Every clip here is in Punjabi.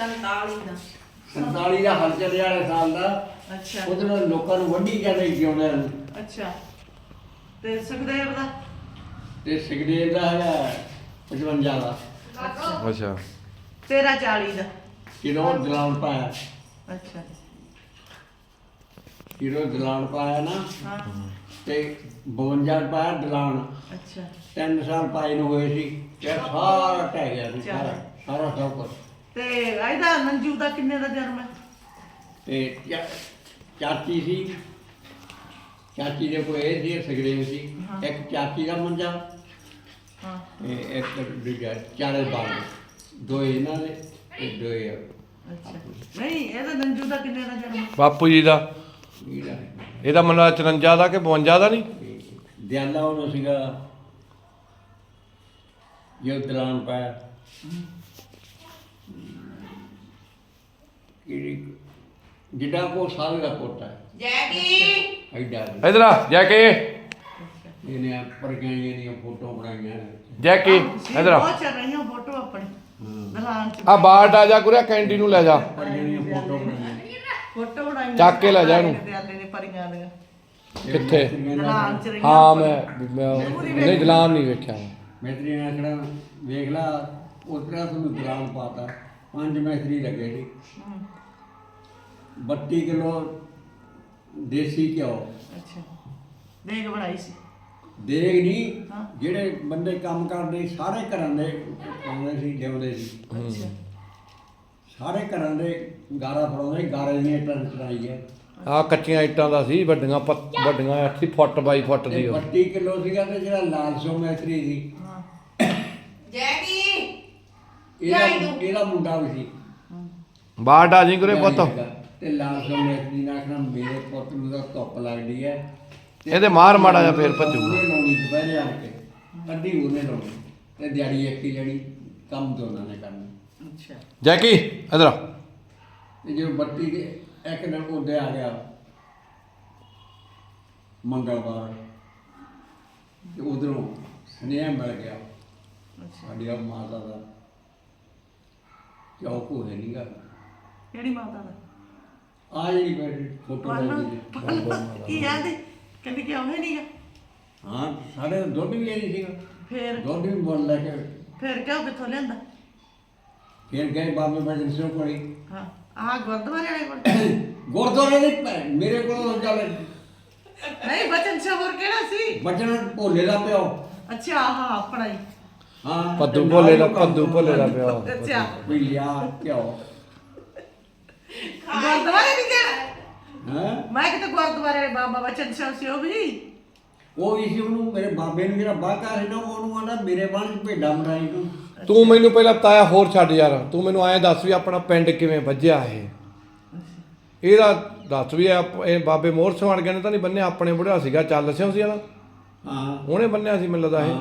47 ਦਾ। 47 ਦਾ ਹਲ ਵਾਲੇ ਸਾਲ ਦਾ। ਅੱਛਾ। ਉਧਰ ਲੋਕਾਂ ਨੂੰ ਵੱਢੀ ਜਾਂਦੇ ਜਿਉਂਦੇ ਨੂੰ। ਅੱਛਾ। ਤੇ ਸੁਖਦੇਵ ਦਾ? ਤੇ ਸਿਗਰੇਟ ਦਾ ਹੈਗਾ 55 ਦਾ। ਅੱਛਾ। ਤੇਰਾ 40 ਦਾ। ਕਿਲੋ ਦਲਾਲ ਪਾਇਆ? ਅੱਛਾ। ਕਿਲੋ ਦਲਾਲ ਪਾਇਆ ਨਾ? ਹਾਂ। ਤੇ 52 ਪਾਇਆ ਦਲਾਨ ਅੱਛਾ। ਤਿੰਨ ਸਾਲ ਪਾਏ ਨੂੰ ਹੋਏ ਸੀ। ਤੇ ਸਾਰਾ ਟਹਿ ਗਿਆ ਸੀ ਸਾਰਾ। ਸਾਰਾ ਸਭ ਕੁਛ। ਤੇ ਇਹਦਾ ਨੰਜੂ ਦਾ ਕਿੰਨੇ ਦਾ ਜਨਮ ਹੈ? ਤੇ ਚਾ- ਚਾਚੀ ਸੀ। ਚਾਚੀ ਦੇ ਕੋਲ ਇਹ ਸੀ ਸਿਗਰੇਟ ਸੀ। ਹਾਂ। ਇੱਕ ਚਾਚੀ ਦਾ ਮੰਜਾ ਹਾਂ। ਤੇ ਇੱਕ ਦੂਜਾ ਚਾਰੇ ਬਾਲ ਦੋ ਇਹਨਾਂ ਦੇ ਤੇ ਦੋ ਇਹ ਅੱਛਾ। ਨਹੀਂ ਇਹਦਾ ਨੰਜੂ ਦਾ ਕਿੰਨੇ ਦਾ ਜਨਮ ਹੈ? ਬਾਪੂ ਜੀ ਦਾ। ਇਹਦਾ ਇਹਦਾ ਮੰਨ ਲਾ 54 ਦਾ ਕਿ 52 ਦਾ ਨਹੀਂ? ਦਿਆਲਾ ਉਹ ਸੀਗਾ ਜੋ ਦਲਾਨ ਪਾਇਆ। ਕਿਹੜੀ ਜਿੱਡਾ ਕੋ ਸਾਲ ਦਾ ਪੋਤਾ ਹੈ। ਜੈਕੀ ਐਡਾ ਇਧਰ ਆ ਜੈ ਕੇ? ਇਹਨੇ ਪਰਗਾਈਆਂ ਦੀਆਂ ਫੋਟੋ ਬਣਾਈਆਂ ਨੇ। ਜੈ ਕੇ? ਇਧਰ ਆ। ਬਹੁਤ ਚੱਲ ਰਹੀਆਂ ਫੋਟੋ ਆਪਣੇ। ਦਲਾਨ ਚ। ਆ ਬਾਹਰ ਆ ਜਾ ਗੁਰਿਆ ਕੈਂਟੀ ਨੂੰ ਲੈ ਜਾ। ਪਰਗਾਈਆਂ ਦੀਆਂ ਫੋਟੋ ਬਣਾਈਆਂ ਫੋਟੋ ਬਣਾਈਆਂ ਚੱਕ ਕੇ ਲੈ ਜਾ ਇਹਨੂੰ। ਦਿਆਲੇ ਨੇ ਪਰੀਆਂ ਦੀਆਂ। ਕਿੱਥੇ? ਦਲਾਨ ਚ ਰਹੀਆਂ ਹਾਂ ਮੈਂ ਮੈਂ ਨਹੀਂ ਦਲਾਨ ਨਹੀਂ ਵੇਖਿਆ ਮੈਤਰੀ ਨੇ ਆਖਣਾ ਵੇਖ ਲਾ ਉਤਰਾ ਤੁਹਾਨੂੰ ਦਲਾਨ ਪਾਤਾ। ਪੰਜ ਮੈਤਰੀ ਲੱਗੇ ਹਮ, 32 ਕਿਲੋ ਦੇਸੀ ਘਿਓ। ਅੱਛਾ। ਦੇਖ ਬਣਾਈ ਸੀ। ਦੇਗ ਨਹੀਂ ਹਾਂ। ਜਿਹੜੇ ਬੰਦੇ ਕੰਮ ਕਰਦੇ ਸੀ, ਸਾਰੇ ਘਰਾਂ ਦੇ ਪਾਉਂਦੇ ਸੀ ਲਿਆਉਂਦੇ ਸੀ। ਅੱਛਾ। ਸਾਰੇ ਘਰਾਂ ਦੇ ਗਾਰਾ ਫੜਾਉਂਦੇ ਗਾਰੇ ਦੀਆਂ ਇੱਟਾਂ ਚੜਾਈ ਹੈ ਆ ਕੱਚੀਆਂ ਇੱਟਾਂ ਦਾ ਸੀ ਵੱਡੀਆਂ ਪੱਤ- ਵੱਡੀਆਂ 80 ਫੁੱਟ ਬਾਈ ਫੁੱਟ ਦੀ ਤੇ ਉਹ। 32 ਕਿਲੋ ਸੀਗਾ ਤੇ ਜਿਹੜਾ ਲਾਲ ਸੋ ਮੈਤਰੀ ਸੀ। ਹਾਂ। ਜੈਕੀ! ਇਹਦਾ ਇਹਦਾ ਮੁੰਡਾ ਵੀ ਸੀ। ਬਾਹਰ ਆ ਜੀ ਗੁਰੇ ਪੁੱਤ। ਤੇ ਲਾਲ ਸੋ ਮੈਤਰੀ ਨੇ ਆਖਣਾ ਮੇਰੇ ਪੁੱਤ ਨੂੰ ਤਾਂ ਧੁੱਪ ਲੱਗਦੀ ਹੈ। ਤੇ ਇਹਦੇ ਮਾਰ ਮਾੜਾ ਜਿਹਾ ਫੇਰ ਭੱਜੂਗਾ। ਉਹਨੇ ਲਾਉਣੀ ਦੁਪਹਿਰੇ ਆ ਕੇ। ਅੱਧੀ ਉਹਨੇ ਲਾਉਣੀ। ਤੇ ਦਿਹਾੜੀ ਇੱਕ ਹੀ ਜਿਹੜੀ ਕੰਮ ਦੋਨਾਂ ਨੇ ਕਰਨਾ। ਅੱਛਾ। ਜੈ ਕੀ ਇਧਰ ਆ। ਤੇ ਜਦੋਂ ਬੱਤੀ ਦੇ ਇੱਕ ਦਿਨ ਉਹਦੇ ਆ। ਗਿਆ ਮੰਗਲਵਾਰ। ਤੇ ਉਧਰੋਂ ਸੁਨੇਹਾ ਮਿਲ ਗਿਆ। ਅੱਛਾ। ਸਾਡੀ ਆ ਮਾਤਾ ਦਾ। ਚੌਕੂ ਹੈ ਨਹੀਂਗਾ ਕਿਹੜੀ ਮਾਤਾ ਦਾ? ਆ ਜਿਹੜੀ ਬੈਠੀ ਫੋਟੋ ਲੱਗੀ ਹੈ। ਪੜਨਾ ਕੀ ਆਂਦੇ ਕਹਿੰਦੀ ਕਿ ਆਉਣੇ ਨਹੀਂਗਾ ਹਾਂ ਸਾਡੇ ਦੁੱਧ ਵੀ ਨਹੀਂ ਸੀਗਾ। ਫੇਰ? ਦੁੱਧ ਵੀ ਬੋਲ ਲੈ ਕੇ। ਫੇਰ ਕਿਉਂ ਕਿੱਥੋਂ ਲਿਆਂਦਾ? ਫਿਰ ਗਏ ਬਾਬੇ ਬਜਨ ਸਿੰਘ ਕੋਲੇ। ਹਾਂ ਆਹ ਗੁਰਦੁਆਰੇ ਵਾਲੇ ਕੋਲ? ਗੁਰਦੁਆਰੇ ਦੇ ਪੈ- ਮੇਰੇ ਕੋਲ ਚੱਲ। ਨਹੀਂ ਬਚਨ ਸ਼ਬਰ ਕਿਹੜਾ ਸੀ? ਬਚਨ ਭੋਲੇ ਦਾ ਪਿਓ। ਅੱਛਾ ਹਾਂ ਆਪਣਾ ਹੀ। ਹਾਂ। ਪੱਦੂ ਭੋਲੇ ਦਾ ਪੱਦੂ ਭੋਲੇ ਦਾ ਪਿਆ ਅੱਛਾ। ਵੀ ਲਿਆ ਕਿਉਂ ਗੁਰਦੁਆਰੇ ਵੀ ਕਿਹੜਾ ਹੈ? ਮੈਂ ਕਿਤੇ ਗੁਰਦੁਆਰੇ ਵਾਲੇ ਬਾਬਾ ਬਚਨ ਸ਼ਾਹ ਸੀ ਉਹ ਵੀ ਉਹ ਵੀ ਸੀ ਉਹਨੂੰ ਮੇਰੇ ਬਾਬੇ ਨੂੰ ਜਿਹੜਾ ਬਾਕਾ ਸੀ ਨਾ ਉਹਨੂੰ ਆਂਦਾ ਮੇਰੇ ਬਾਣ ਚ ਭੇਡਾਂ ਮਰਾਈ ਤੂੰ। ਤੂੰ ਮੈਨੂੰ ਪਹਿਲਾਂ ਬਤਾਇਆ ਹੋਰ ਛੱਡ ਯਾਰ ਤੂੰ ਮੈਨੂੰ ਐਂ ਦੱਸ ਵੀ ਆਪਣਾ ਪਿੰਡ ਕਿਵੇਂ ਵੱਜਿਆ ਇਹ? ਇਹਦਾ ਦੱਸ ਵੀ ਇਹ ਇਹ ਬਾਬੇ ਮੋਹਰ ਸਿੰਘ ਵਰਗੇ ਨੇ ਤਾਂ ਨਹੀਂ ਬੰਨਿਆ ਆਪਣੇ ਬੁੜਿਆ ਸੀਗਾ ਚੱਲ ਸਿਓ ਸੀ ਇਹਦਾ। ਹਾਂ। ਉਹਨੇ ਬੰਨਿਆ ਸੀ ਮੈਨੂੰ ਲੱਗਦਾ ਇਹ।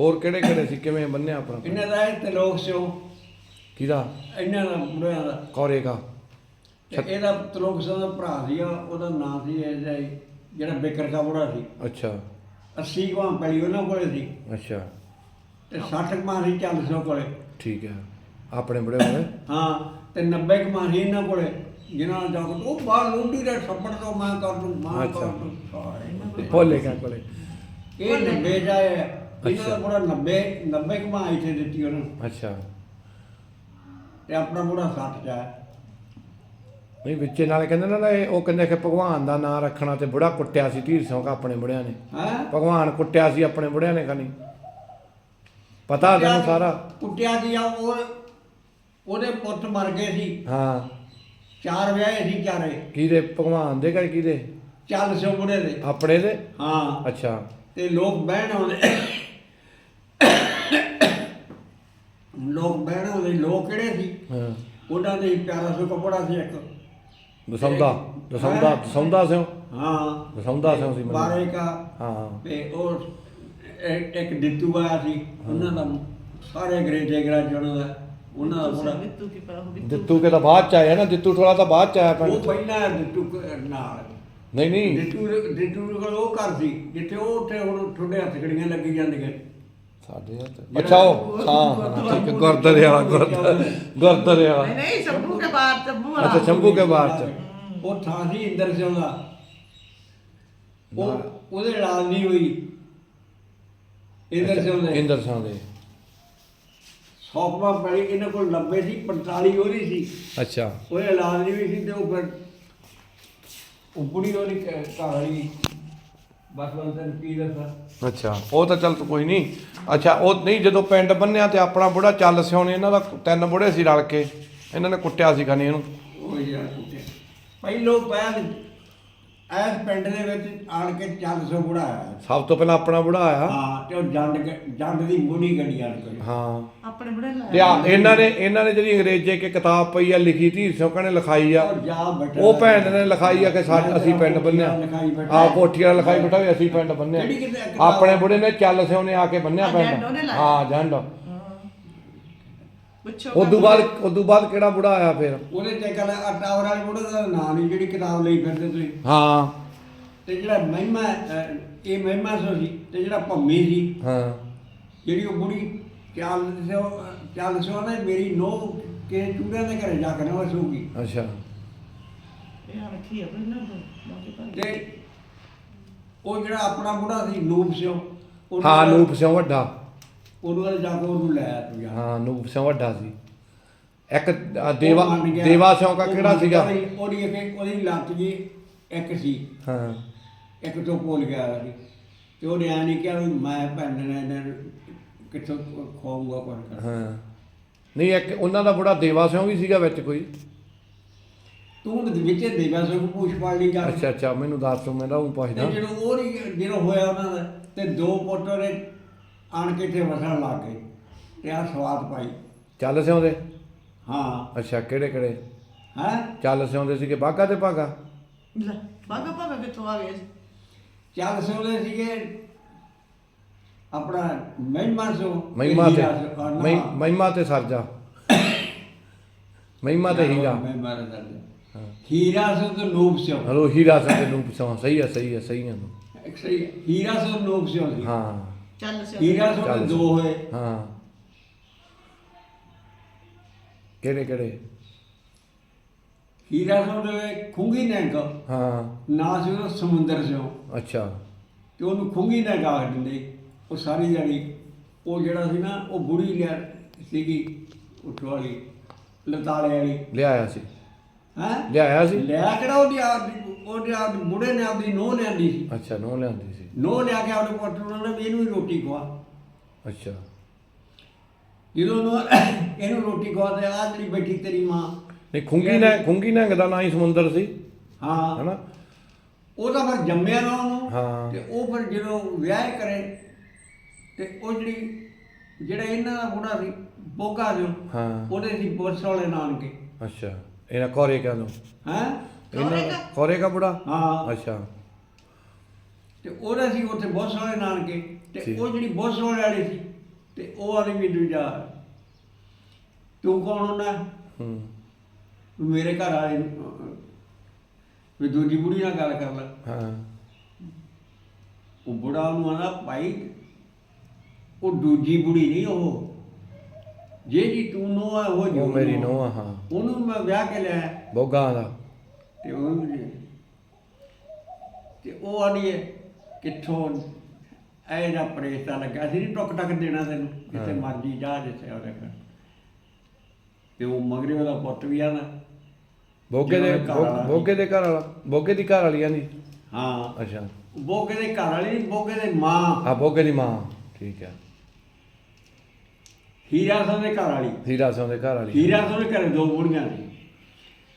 ਹੋਰ ਕਿਹੜੇ ਕਿਹੜੇ ਸੀ ਕਿਵੇਂ ਬੰਨਿਆ ਆਪਣਾ? ਇਹਨਾਂ ਦਾ ਇਹ ਤਲੋਕ ਸਿਓ ਕਿਹਦਾ? ਇਹਨਾਂ ਦਾ ਮੁੰਡਿਆਂ ਦਾ। ਕੌਰੇਗਾ ਤੇ ਇਹਦਾ ਤਲੋਕ ਸਿਓ ਦਾ ਭਰਾ ਸੀਗਾ ਉਹਦਾ ਨਾਂ ਸੀ ਇਹ ਜਿਹਾ ਹੀ, ਜਿਹੜਾ ਬਿਕਰ ਦਾ ਬੁੜਾ ਸੀ। ਅੱਛਾ। 80 ਗਵਾਂ ਪੈਲੀ ਉਹਨਾਂ ਕੋਲੇ ਸੀ। ਅੱਛਾ। ਤੇ 60 ਗਵਾਂ ਸੀ ਚੱਲ ਸਿਓ ਕੋਲੇ। ਠੀਕ ਹੈ। ਆਪਣੇ ਬੁੜੇ ਵਾਲੇ ਹਾਂ ਤੇ 90 ਗਵਾਂ ਸੀ ਇਹਨਾਂ ਕੋਲੇ ਜਿਨ੍ਹਾਂ ਕੇ ਉਹ ਬਾਹਰ ਲੋਟੀ ਦੇ ਛੱਪੜ ਤੋਂ ਮੈਂ ਕਰ ਦੂੰ ਮਾਂ। ਕਰ ਦੂੰ। ਭੋਲੇ ਕਾ ਕੋਲੇ। ਇਹ 90 ਜਾਏ ਇਹਨਾਂ ਅੱਛਾ। ਦਾ ਬੁੜਾ 90 90 ਗਵਾਂ ਇੱਥੇ ਦਿੱਤੀ ਉਹਨੂੰ। ਅੱਛਾ। ਤੇ ਆਪਣਾ ਬੁੜਾ 60 ਜਾਏ ਨਹੀਂ ਵਿੱਚੇ ਨਾਲੇ ਕਹਿੰਦੇ ਨਾ ਨਾ ਇਹ ਉਹ ਕਹਿੰਦੇ ਕਿ ਭਗਵਾਨ ਦਾ ਨਾਮ ਰੱਖਣਾ ਤੇ ਬੁੜਾ ਕੁੱਟਿਆ ਸੀ ਢੀਰ ਸਿੰਘ ਆਪਣੇ ਬੁੜਿਆਂ ਨੇ। ਹੈ? ਭਗਵਾਨ ਕੁੱਟਿਆ ਸੀ ਆਪਣੇ ਬੁੜਿਆਂ ਨੇ ਕਨੀ ਪਤਾ ਤੈਨੂੰ ਸਾਰਾ? ਕੁੱਟਿਆ ਗਿਆ ਉਹ ਉਹਦੇ ਪੁੱਤ ਮਰ ਗਏ ਸੀ। ਹਾਂ। ਚਾਰ ਵਿਆਹੇ ਸੀ ਚਾਰੇ। ਕਿਹਦੇ? ਭਗਵਾਨ ਦੇ ਕਿ ਕਿਹਦੇ? ਚੱਲ ਸਿਓ ਬੁੜੇ ਦੇ। ਆਪਣੇ ਦੇ? ਹਾਂ। ਅੱਛਾ। ਤੇ ਲੋਕ ਬਹਿਣ ਆਉਂਦੇ। ਲੋਕ ਬਹਿਣ ਆਉਂਦੇ। ਲੋਕ ਕਿਹੜੇ ਸੀ? ਹਾਂ। ਉਹਨਾਂ ਦੇ ਪਿਆਰਾ ਸੋ ਕੱਪੜਾ ਸੀ ਇੱਕ। ਦਸੌਂਦਾ ਦਸੌਂਦਾ ਦਸੌਂਦਾ ਸਿਓ ਹਾਂ। ਦਸੌਂਦਾ ਸਿਓ ਸੀ ਮੈਨੂੰ। ਬਾਰੇ ਕਾ। ਹਾਂ। ਤੇ ਉਹ ਇੱਕ ਇੱਕ ਦਿੱਤੂ ਆਇਆ ਸੀ। ਉਹਨਾਂ ਦਾ ਸਾਰੇ ਅੰਗਰੇਜ਼ੇ ਗਰਾਜ ਉਹਨਾਂ ਦਾ। ਉਹਨਾਂ ਦਾ ਬੁੜਾ ਬਿੱਤੂ ਕੀ ਪਾ ਬਿੱਤੂ ਦਿੱਤੂ ਕੇ ਤਾਂ ਬਾਅਦ ਚ ਆਇਆ ਨਾ ਦਿੱਤੂ ਥੋੜਾ ਤਾਂ ਬਾਅਦ ਚ ਆਇਆ ਉਹ ਪਿੰਡ ਪਹਿਲਾਂ ਦਿੱਤੂ ਨਾਲ। ਨਹੀਂ ਨਹੀਂ। ਦਿੱਤੂ ਦਿੱਤੂ ਕੋਲ ਉਹ ਘਰ ਸੀ ਜਿੱਥੇ ਉਹ ਉੱਥੇ ਹੁਣ ਠੁੱਡੇ ਹੱਥ ਗੜੀਆਂ ਲੱਗੀ ਜਾਂਦੀਆਂ। ਸਾਡੇ ਹੱਥ ਅੱਛਾ ਉਹ ਹਾਂ ਹਾਂ, ਠੀਕ ਹੈ ਗੁਰਦੁਆਰੇ ਵਾਲਾ ਗੁਰਦੁਆਰੇ ਗੁਰਦੁਆਰੇ ਵਾਲਾ। ਨਹੀਂ ਨਹੀਂ ਸ਼ੰਭੂ ਕੇ ਬਾਹਰ ਸ਼ੰਭੂ ਵਾਲਾ। ਅੱਛਾ ਸ਼ੰਭੂ ਕੇ ਬਾਹਰ ਚ। ਉਹ ਥਾਂ ਸੀ ਇੰਦਰ ਸਿੰਘ ਦਾ। ਉਹ ਉਹਦੇ ਨਾਲ ਨਹੀਂ ਹੋਈ। ਇੰਦਰ ਸਿੰਘ ਦੇ। ਇੰਦਰ ਸਿੰਘ ਦੇ। ਸੌਕਵਾ ਪੜੀ ਇਹਨਾਂ ਕੋਲ 90 ਸੀ 45 ਉਹਦੀ ਸੀ। ਅੱਛਾ। ਉਹਦੇ ਇਲਾਜ ਨਹੀਂ ਹੋਈ ਸੀ ਤੇ ਉਹ ਫਿਰ ਉਹ ਬੁੜੀ ਉਹਦੀ ਵਾਲੀ। ਬਸ ਬੰਦ ਕੀ ਦੱਸਾਂ? ਅੱਛਾ ਉਹ ਤਾਂ ਚੱਲ ਕੋਈ ਨਹੀਂ। ਅੱਛਾ ਉਹ ਨਹੀਂ ਜਦੋਂ ਪਿੰਡ ਬੰਨਿਆ ਤੇ ਆਪਣਾ ਬੁੜਾ ਚੱਲ ਸਿਉਣੇ ਇਹਨਾਂ ਦਾ ਤਿੰਨ ਬੁੜੇ ਸੀ ਰਲ ਕੇ। ਇਹਨਾਂ ਨੇ ਕੁੱਟਿਆ ਸੀ ਖਾਨੀ ਇਹਨੂੰ। ਉਹ ਯਾਰ ਕੁੱਤੇ ਪਹਿਲੋਂ ਪਹਿਲ ਐਸ ਪਿੰਡ ਦੇ ਵਿੱਚ ਆਣ ਕੇ 400 ਬੁੜਾ ਆਇਆ ਸਭ ਤੋਂ ਪਹਿਲਾਂ ਆਪਣਾ ਬੁੜਾ ਆਇਆ। ਹਾਂ ਤੇ ਉਹ ਜੰਡ ਗ- ਜੰਡ ਦੀ ਮੁੰਡੀ ਗੱਡੀ ਆਣ ਕੇ। ਹਾਂ। ਆਪਣੇ ਬੁੜੇ ਲਾਇਆ ਤੇ ਆ ਇਹਨਾਂ ਨੇ ਇਹਨਾਂ ਨੇ ਜਿਹੜੀ ਅੰਗਰੇਜ਼ੀ ਇੱਕ ਕਿਤਾਬ ਪਈ ਆ ਲਿਖੀ ਤੀ ਸਿਉਕਾਂ ਨੇ ਲਿਖਾਈ ਆ। ਉਹ ਜਾ ਬੈਠਾ ਉਹ ਭੈਣ ਨੇ ਲਿਖਾਈ ਆ ਕਿ ਸਾਡੇ ਅਸੀਂ ਪਿੰਡ ਬੰਨਿਆ। ਲਿਖਾਈ ਬੈਠਾ। ਆ ਕੋਠੀ ਵਾਲਾ ਲਿਖਾਈ ਬੈਠਾ ਵੀ ਅਸੀਂ ਪਿੰਡ ਬੰਨਿਆ। ਕਿਤੇ ਆਪਣੇ ਬੁੜੇ ਨੇ ਚੱਲ ਸਿਉਣੇ ਆ ਕੇ ਬੰਨਿਆ ਪਿੰਡ। ਉਹਨੇ ਲਾਇਆ। ਹਾਂ ਜੰਡ। ਪੁੱਛੋ ਉਦੋਂ ਬਾਅਦ ਉਦੋਂ ਬਾਅਦ ਕਿਹੜਾ ਬੁੜਾ ਆਇਆ ਫਿਰ? ਤੇ ਕਹਿੰਦਾ ਆ ਟਾਵਰ ਵਾਲੇ ਬੁੜੇ ਦਾ ਨਾਂ ਨਹੀਂ ਜਿਹੜੀ ਕਿਤਾਬ ਲਈ ਫਿਰਦੇ ਤੁਸੀਂ। ਹਾਂ। ਤੇ ਜਿਹੜਾ ਮਹਿਮਾ ਅਹ, ਇਹ ਮਹਿਮਾ ਸੋ ਸੀ ਤੇ ਜਿਹੜਾ ਭੰਮੀ ਸੀ। ਹਾਂ। ਜਿਹੜੀ ਉਹ ਬੁੜੀ ਚੱਲ ਸੋ ਚੱਲ ਸੋ ਨਾ ਮੇਰੀ ਨੋ ਕੇ ਚੂੜਿਆਂ ਦੇ ਘਰੇ ਜਾ ਕੇ ਨਾ ਵਸੂਗੀ ਅੱਛਾ। ਇਹ ਆ ਰੱਖੀ ਆਪਣੇ ਨਾਲ ਬਾਕੀ ਭਾਈ। ਤੇ ਉਹ ਜਿਹੜਾ ਆਪਣਾ ਬੁੜਾ ਸੀ ਨੂਪ ਸਿਓ ਉਹਨੂੰ ਹਾਂ ਨੂਪ ਸਿੰਘ ਵੱਡਾ। ਉਹਨੂੰ ਕਹਿੰਦਾ ਜਾ ਕੇ ਉਹਨੂੰ ਲੈ ਆ ਤੂੰ ਹਾਂ ਨੂਪ ਸਿੰਘ ਵੱਡਾ ਸੀ। ਇੱਕ ਦੇਵਾ ਉਹ ਮੰਨ ਗਿਆ। ਦੇਵਾ ਸਿੰਘ ਦਾ ਉਹ ਕਿਹੜਾ ਮੰਨ ਸੀਗਾ? ਗਿਆ ਉਹਦੀ ਇੱਕ ਉਹਦੀ ਲੱਤ ਜੀ ਇੱਕ ਸੀ। ਹਾਂ। ਇੱਕ ਤੋਂ ਭੁੱਲ ਗਿਆ ਸੀ। ਤੇ ਉਹਨੇ ਆ ਨਹੀਂ ਕਿਹਾ ਵੀ ਮੈਂ ਭੈਣ ਨੇ ਇਹਨਾਂ ਨੂੰ ਕਿੱਥੋਂ ਕੁਝ ਕਰ ਹਾਂ। ਨਹੀਂ ਇੱਕ ਉਹਨਾਂ ਦਾ ਬੁੜਾ ਦੇਵਾ ਸਿੰਘ ਵੀ ਸੀਗਾ ਵਿੱਚ ਕੋਈ। ਤੂੰ ਤੇ ਵਿੱਚੇ ਦੇਵਾ ਸੋ ਪੁੱਛ ਪੜ ਲਈ ਜਾ। ਅੱਛਾ ਅੱਛਾ ਮੈਨੂੰ ਦੱਸ ਤੂੰ ਮੈਂ ਤਾਂ ਉਹ ਪੁੱਛਦਾ। ਤੇ ਜਦੋਂ ਉਹ ਨਹੀਂ ਜਦੋਂ ਹੋਇਆ ਉਹਨਾਂ ਦਾ ਤੇ ਦੋ ਪੁੱਤ ਨੇ ਆਣ ਕੇ ਤੇ ਵਸਣ ਲੱਗ ਗਏ ਤੇ ਆ ਸਵਾਦ ਪਾਈ। ਚੱਲ ਸਿਉਂ ਦੇ ਹਾਂ। ਅੱਛਾ ਕਿਹੜੇ ਕਿਹੜੇ? ਹੈ? ਚੱਲ ਸਿਉਂ ਦੇ ਸੀਗੇ ਬਾਗਾ ਤੇ ਭਾਗਾ? ਲੈ ਬਾਗਾ ਭਾਗਾ ਕਿੱਥੋਂ ਆ ਗਏ? ਸੀ? ਚੱਲ ਸੋਲੇ ਸੀਗੇ ਆਪਣਾ ਮਹਿਮਾ ਸੋ ਮਹਿਮਾ ਤੇ ਸੋ, ਮਹਿਮਾ ਤੇ ਸਰਜਾ ਮਹਿਮਾ ਤੇ ਹੀਰਾ ਮਹਿਮਾ ਦਾ ਦਰਜਾ। ਹੀਰਾ ਸੋ ਤੇ ਨੂਪ ਸੋ ਹਲੋ ਹੀਰਾ ਸਿੰਘ ਤੇ ਨੂਪ ਸਿੰਘ ਸਹੀ ਹੈ ਸਹੀ ਹੈ ਸਹੀ ਹੈ ਇੱਕ ਸਹੀ। ਹੀਰਾ ਸੋ ਨੂਪ ਸੋ ਸੀ ਹਾਂ। ਚੱਲ ਸਿਓ ਹੀਰਾ ਸੋ ਚੱਲ ਦੇ। ਦੋ ਹੋਏ। ਹਾਂ। ਕਿਹੜੇ ਕਿਹੜੇ? ਹੀਰਾ ਸੋ ਦੇ ਖੁੰਗੀ ਨੈਂਕ ਹਾਂ। ਨਾ ਸੀ ਉਹ ਸਮੁੰਦਰ ਸਿਓ। ਅੱਛਾ। ਤੇ ਉਹਨੂੰ ਖੁੰਗੀ ਨੈਂਕ ਆਖ ਦਿੰਦੇ। ਉਹ ਸਾਰੀ ਜਾਣੀ ਉਹ ਜਿਹੜਾ ਸੀ ਨਾ ਉਹ ਬੁੜੀ ਲਿਆ ਸੀਗੀ ਉੱਠ ਵਾਲੀ ਲਤਾਲੇ ਵਾਲੀ। ਲਿਆਇਆ ਸੀ। ਹੈ? ਲਿਆਇਆ ਸੀ? ਲਿਆ ਕਿਹੜਾ ਉਹਦੀ ਆਪਦੀ ਉਹਦੇ ਆਪ ਬੁੜੇ ਨੇ ਆਪਦੀ ਨੋਹ ਲਿਆਂਦੀ ਸੀ। ਅੱਛਾ ਨੋ ਲਿਆਂਦੀ ਸੀ। ਨੋਹ ਲਿਆ ਕੇ ਆਪਣੇ ਪੁੱਤ ਨੂੰ ਕਹਿੰਦਾ ਵੀ ਇਹਨੂੰ ਹੀ ਰੋਟੀ ਖਵਾ। ਅੱਛਾ। ਜਦੋਂ ਉਹਨੂੰ ਇਹਨੂੰ ਰੋਟੀ ਖਵਾ ਤੇ ਆ ਜਿਹੜੀ ਬੈਠੀ ਤੇਰੀ ਮਾਂ। ਨਹੀਂ ਖੁੰਗੀ ਨਾ ਖੁੰਗੀ ਨੰਗ ਦਾ ਨਾਂ ਹੀ ਸਮੁੰਦਰ ਸੀ। ਹਾਂ। ਹੈਨਾ? ਉਹ ਤਾਂ ਫਿਰ ਜੰਮਿਆ ਨਾ ਉਹਨੂੰ। ਹਾਂ। ਤੇ ਉਹ ਫਿਰ ਜਦੋਂ ਵਿਆਹ ਕਰੇ ਤੇ ਉਹ ਜਿਹੜੀ ਜਿਹੜਾ ਇਹਨਾਂ ਦਾ ਬੁੜਾ ਸੀ ਬੋਗਾ ਜੋ ਹਾਂ। ਉਹਦੇ ਸੀ ਪੁਲਿਸ ਵਾਲੇ ਨਾਨਕੇ। ਅੱਛਾ। ਇਹਨਾਂ ਕੋਰੇ ਕਾ ਨੂੰ? ਹੈ? ਇਹਨਾਂ ਦਾ ਕੋਰੇ ਕਾ? ਬੁੜਾ ਹਾਂ। ਅੱਛਾ। ਤੇ ਉਹਦਾ ਸੀ ਉੱਥੇ ਬਹੁਤ ਸਾਰੇ ਨਾਨਕੇ ਤੇ। ਉਹ ਜਿਹੜੀ ਬਹੁਤ ਸਾਰੇ ਵਾਲੀ ਸੀ ਤੇ ਉਹ ਵਾਲੀ ਵੀ ਦੂਜਾ। ਤੂੰ ਕੌਣ ਹੁੰਦਾ? ਹੂੰ। ਮੇਰੇ ਘਰ ਨੂੰ, ਅਹ, ਵੀ ਦੂਜੀ ਬੁੜੀ ਨਾਲ ਗੱਲ ਕਰ ਲੈ। ਹਾਂ। ਉਹ ਬੁੜਾ ਉਹਨੂੰ ਆਂਦਾ ਭਾਈ ਉਹ ਦੂਜੀ ਬੁੜੀ ਨਹੀਂ ਉਹ। ਜੇ ਜੀ ਤੂੰ ਨੋ ਆ ਉਹ ਜੋ ਮੇਰੀ ਨੋਹ ਆ। ਹਾਂ। ਉਹਨੂੰ ਮੈਂ ਵਿਆਹ ਕੇ ਲਿਆ ਬੋਗਾ ਦਾ ਤੇ ਉਹ ਤੇ ਉਹ ਆਣੀ ਕਿੱਥੋਂ ਐ ਦਾ ਪ੍ਰੇਸਤਾ ਲੱਗਾ ਸੀ ਨਹੀਂ ਟੁੱਕ ਟੱਕ ਦੇਣਾ ਤੈਨੂੰ ਹਾਂ। ਮਰਜ਼ੀ ਜਾ ਜਿੱਥੇ ਉਹਦੇ ਘਰ ਤੇ ਉਹ ਮਗਰੇ ਉਹਦਾ ਪੁੱਤ ਵੀ ਆ ਨਾ। ਬੋਗੇ ਦੇ। ਬੋਗੇ ਦੇ ਘਰ ਵਾਲਾ? ਬੋਗੇ ਦੀ ਘਰ ਵਾਲੀ ਆਂਦੀ ਹਾਂ। ਅੱਛਾ। ਬੋਗੇ ਦੇ ਘਰ ਵਾਲੀ ਨੀ, ਬੋਗੇ ਦੇ ਮਾਂ। ਆ ਬੋਗੇ ਦੀ ਮਾਂ। ਠੀਕ ਹੈ ਹੀਰਾ ਸਿੰਘ ਦੇ ਘਰ ਵਾਲੀ। ਹੀਰਾ ਸਿੰਘ ਦੇ ਘਰ ਵਾਲੀ। ਹੀਰਾ ਸਿੰਘ ਦੇ ਘਰੇ ਦੋ ਬੁੜੀਆਂ ਸੀ।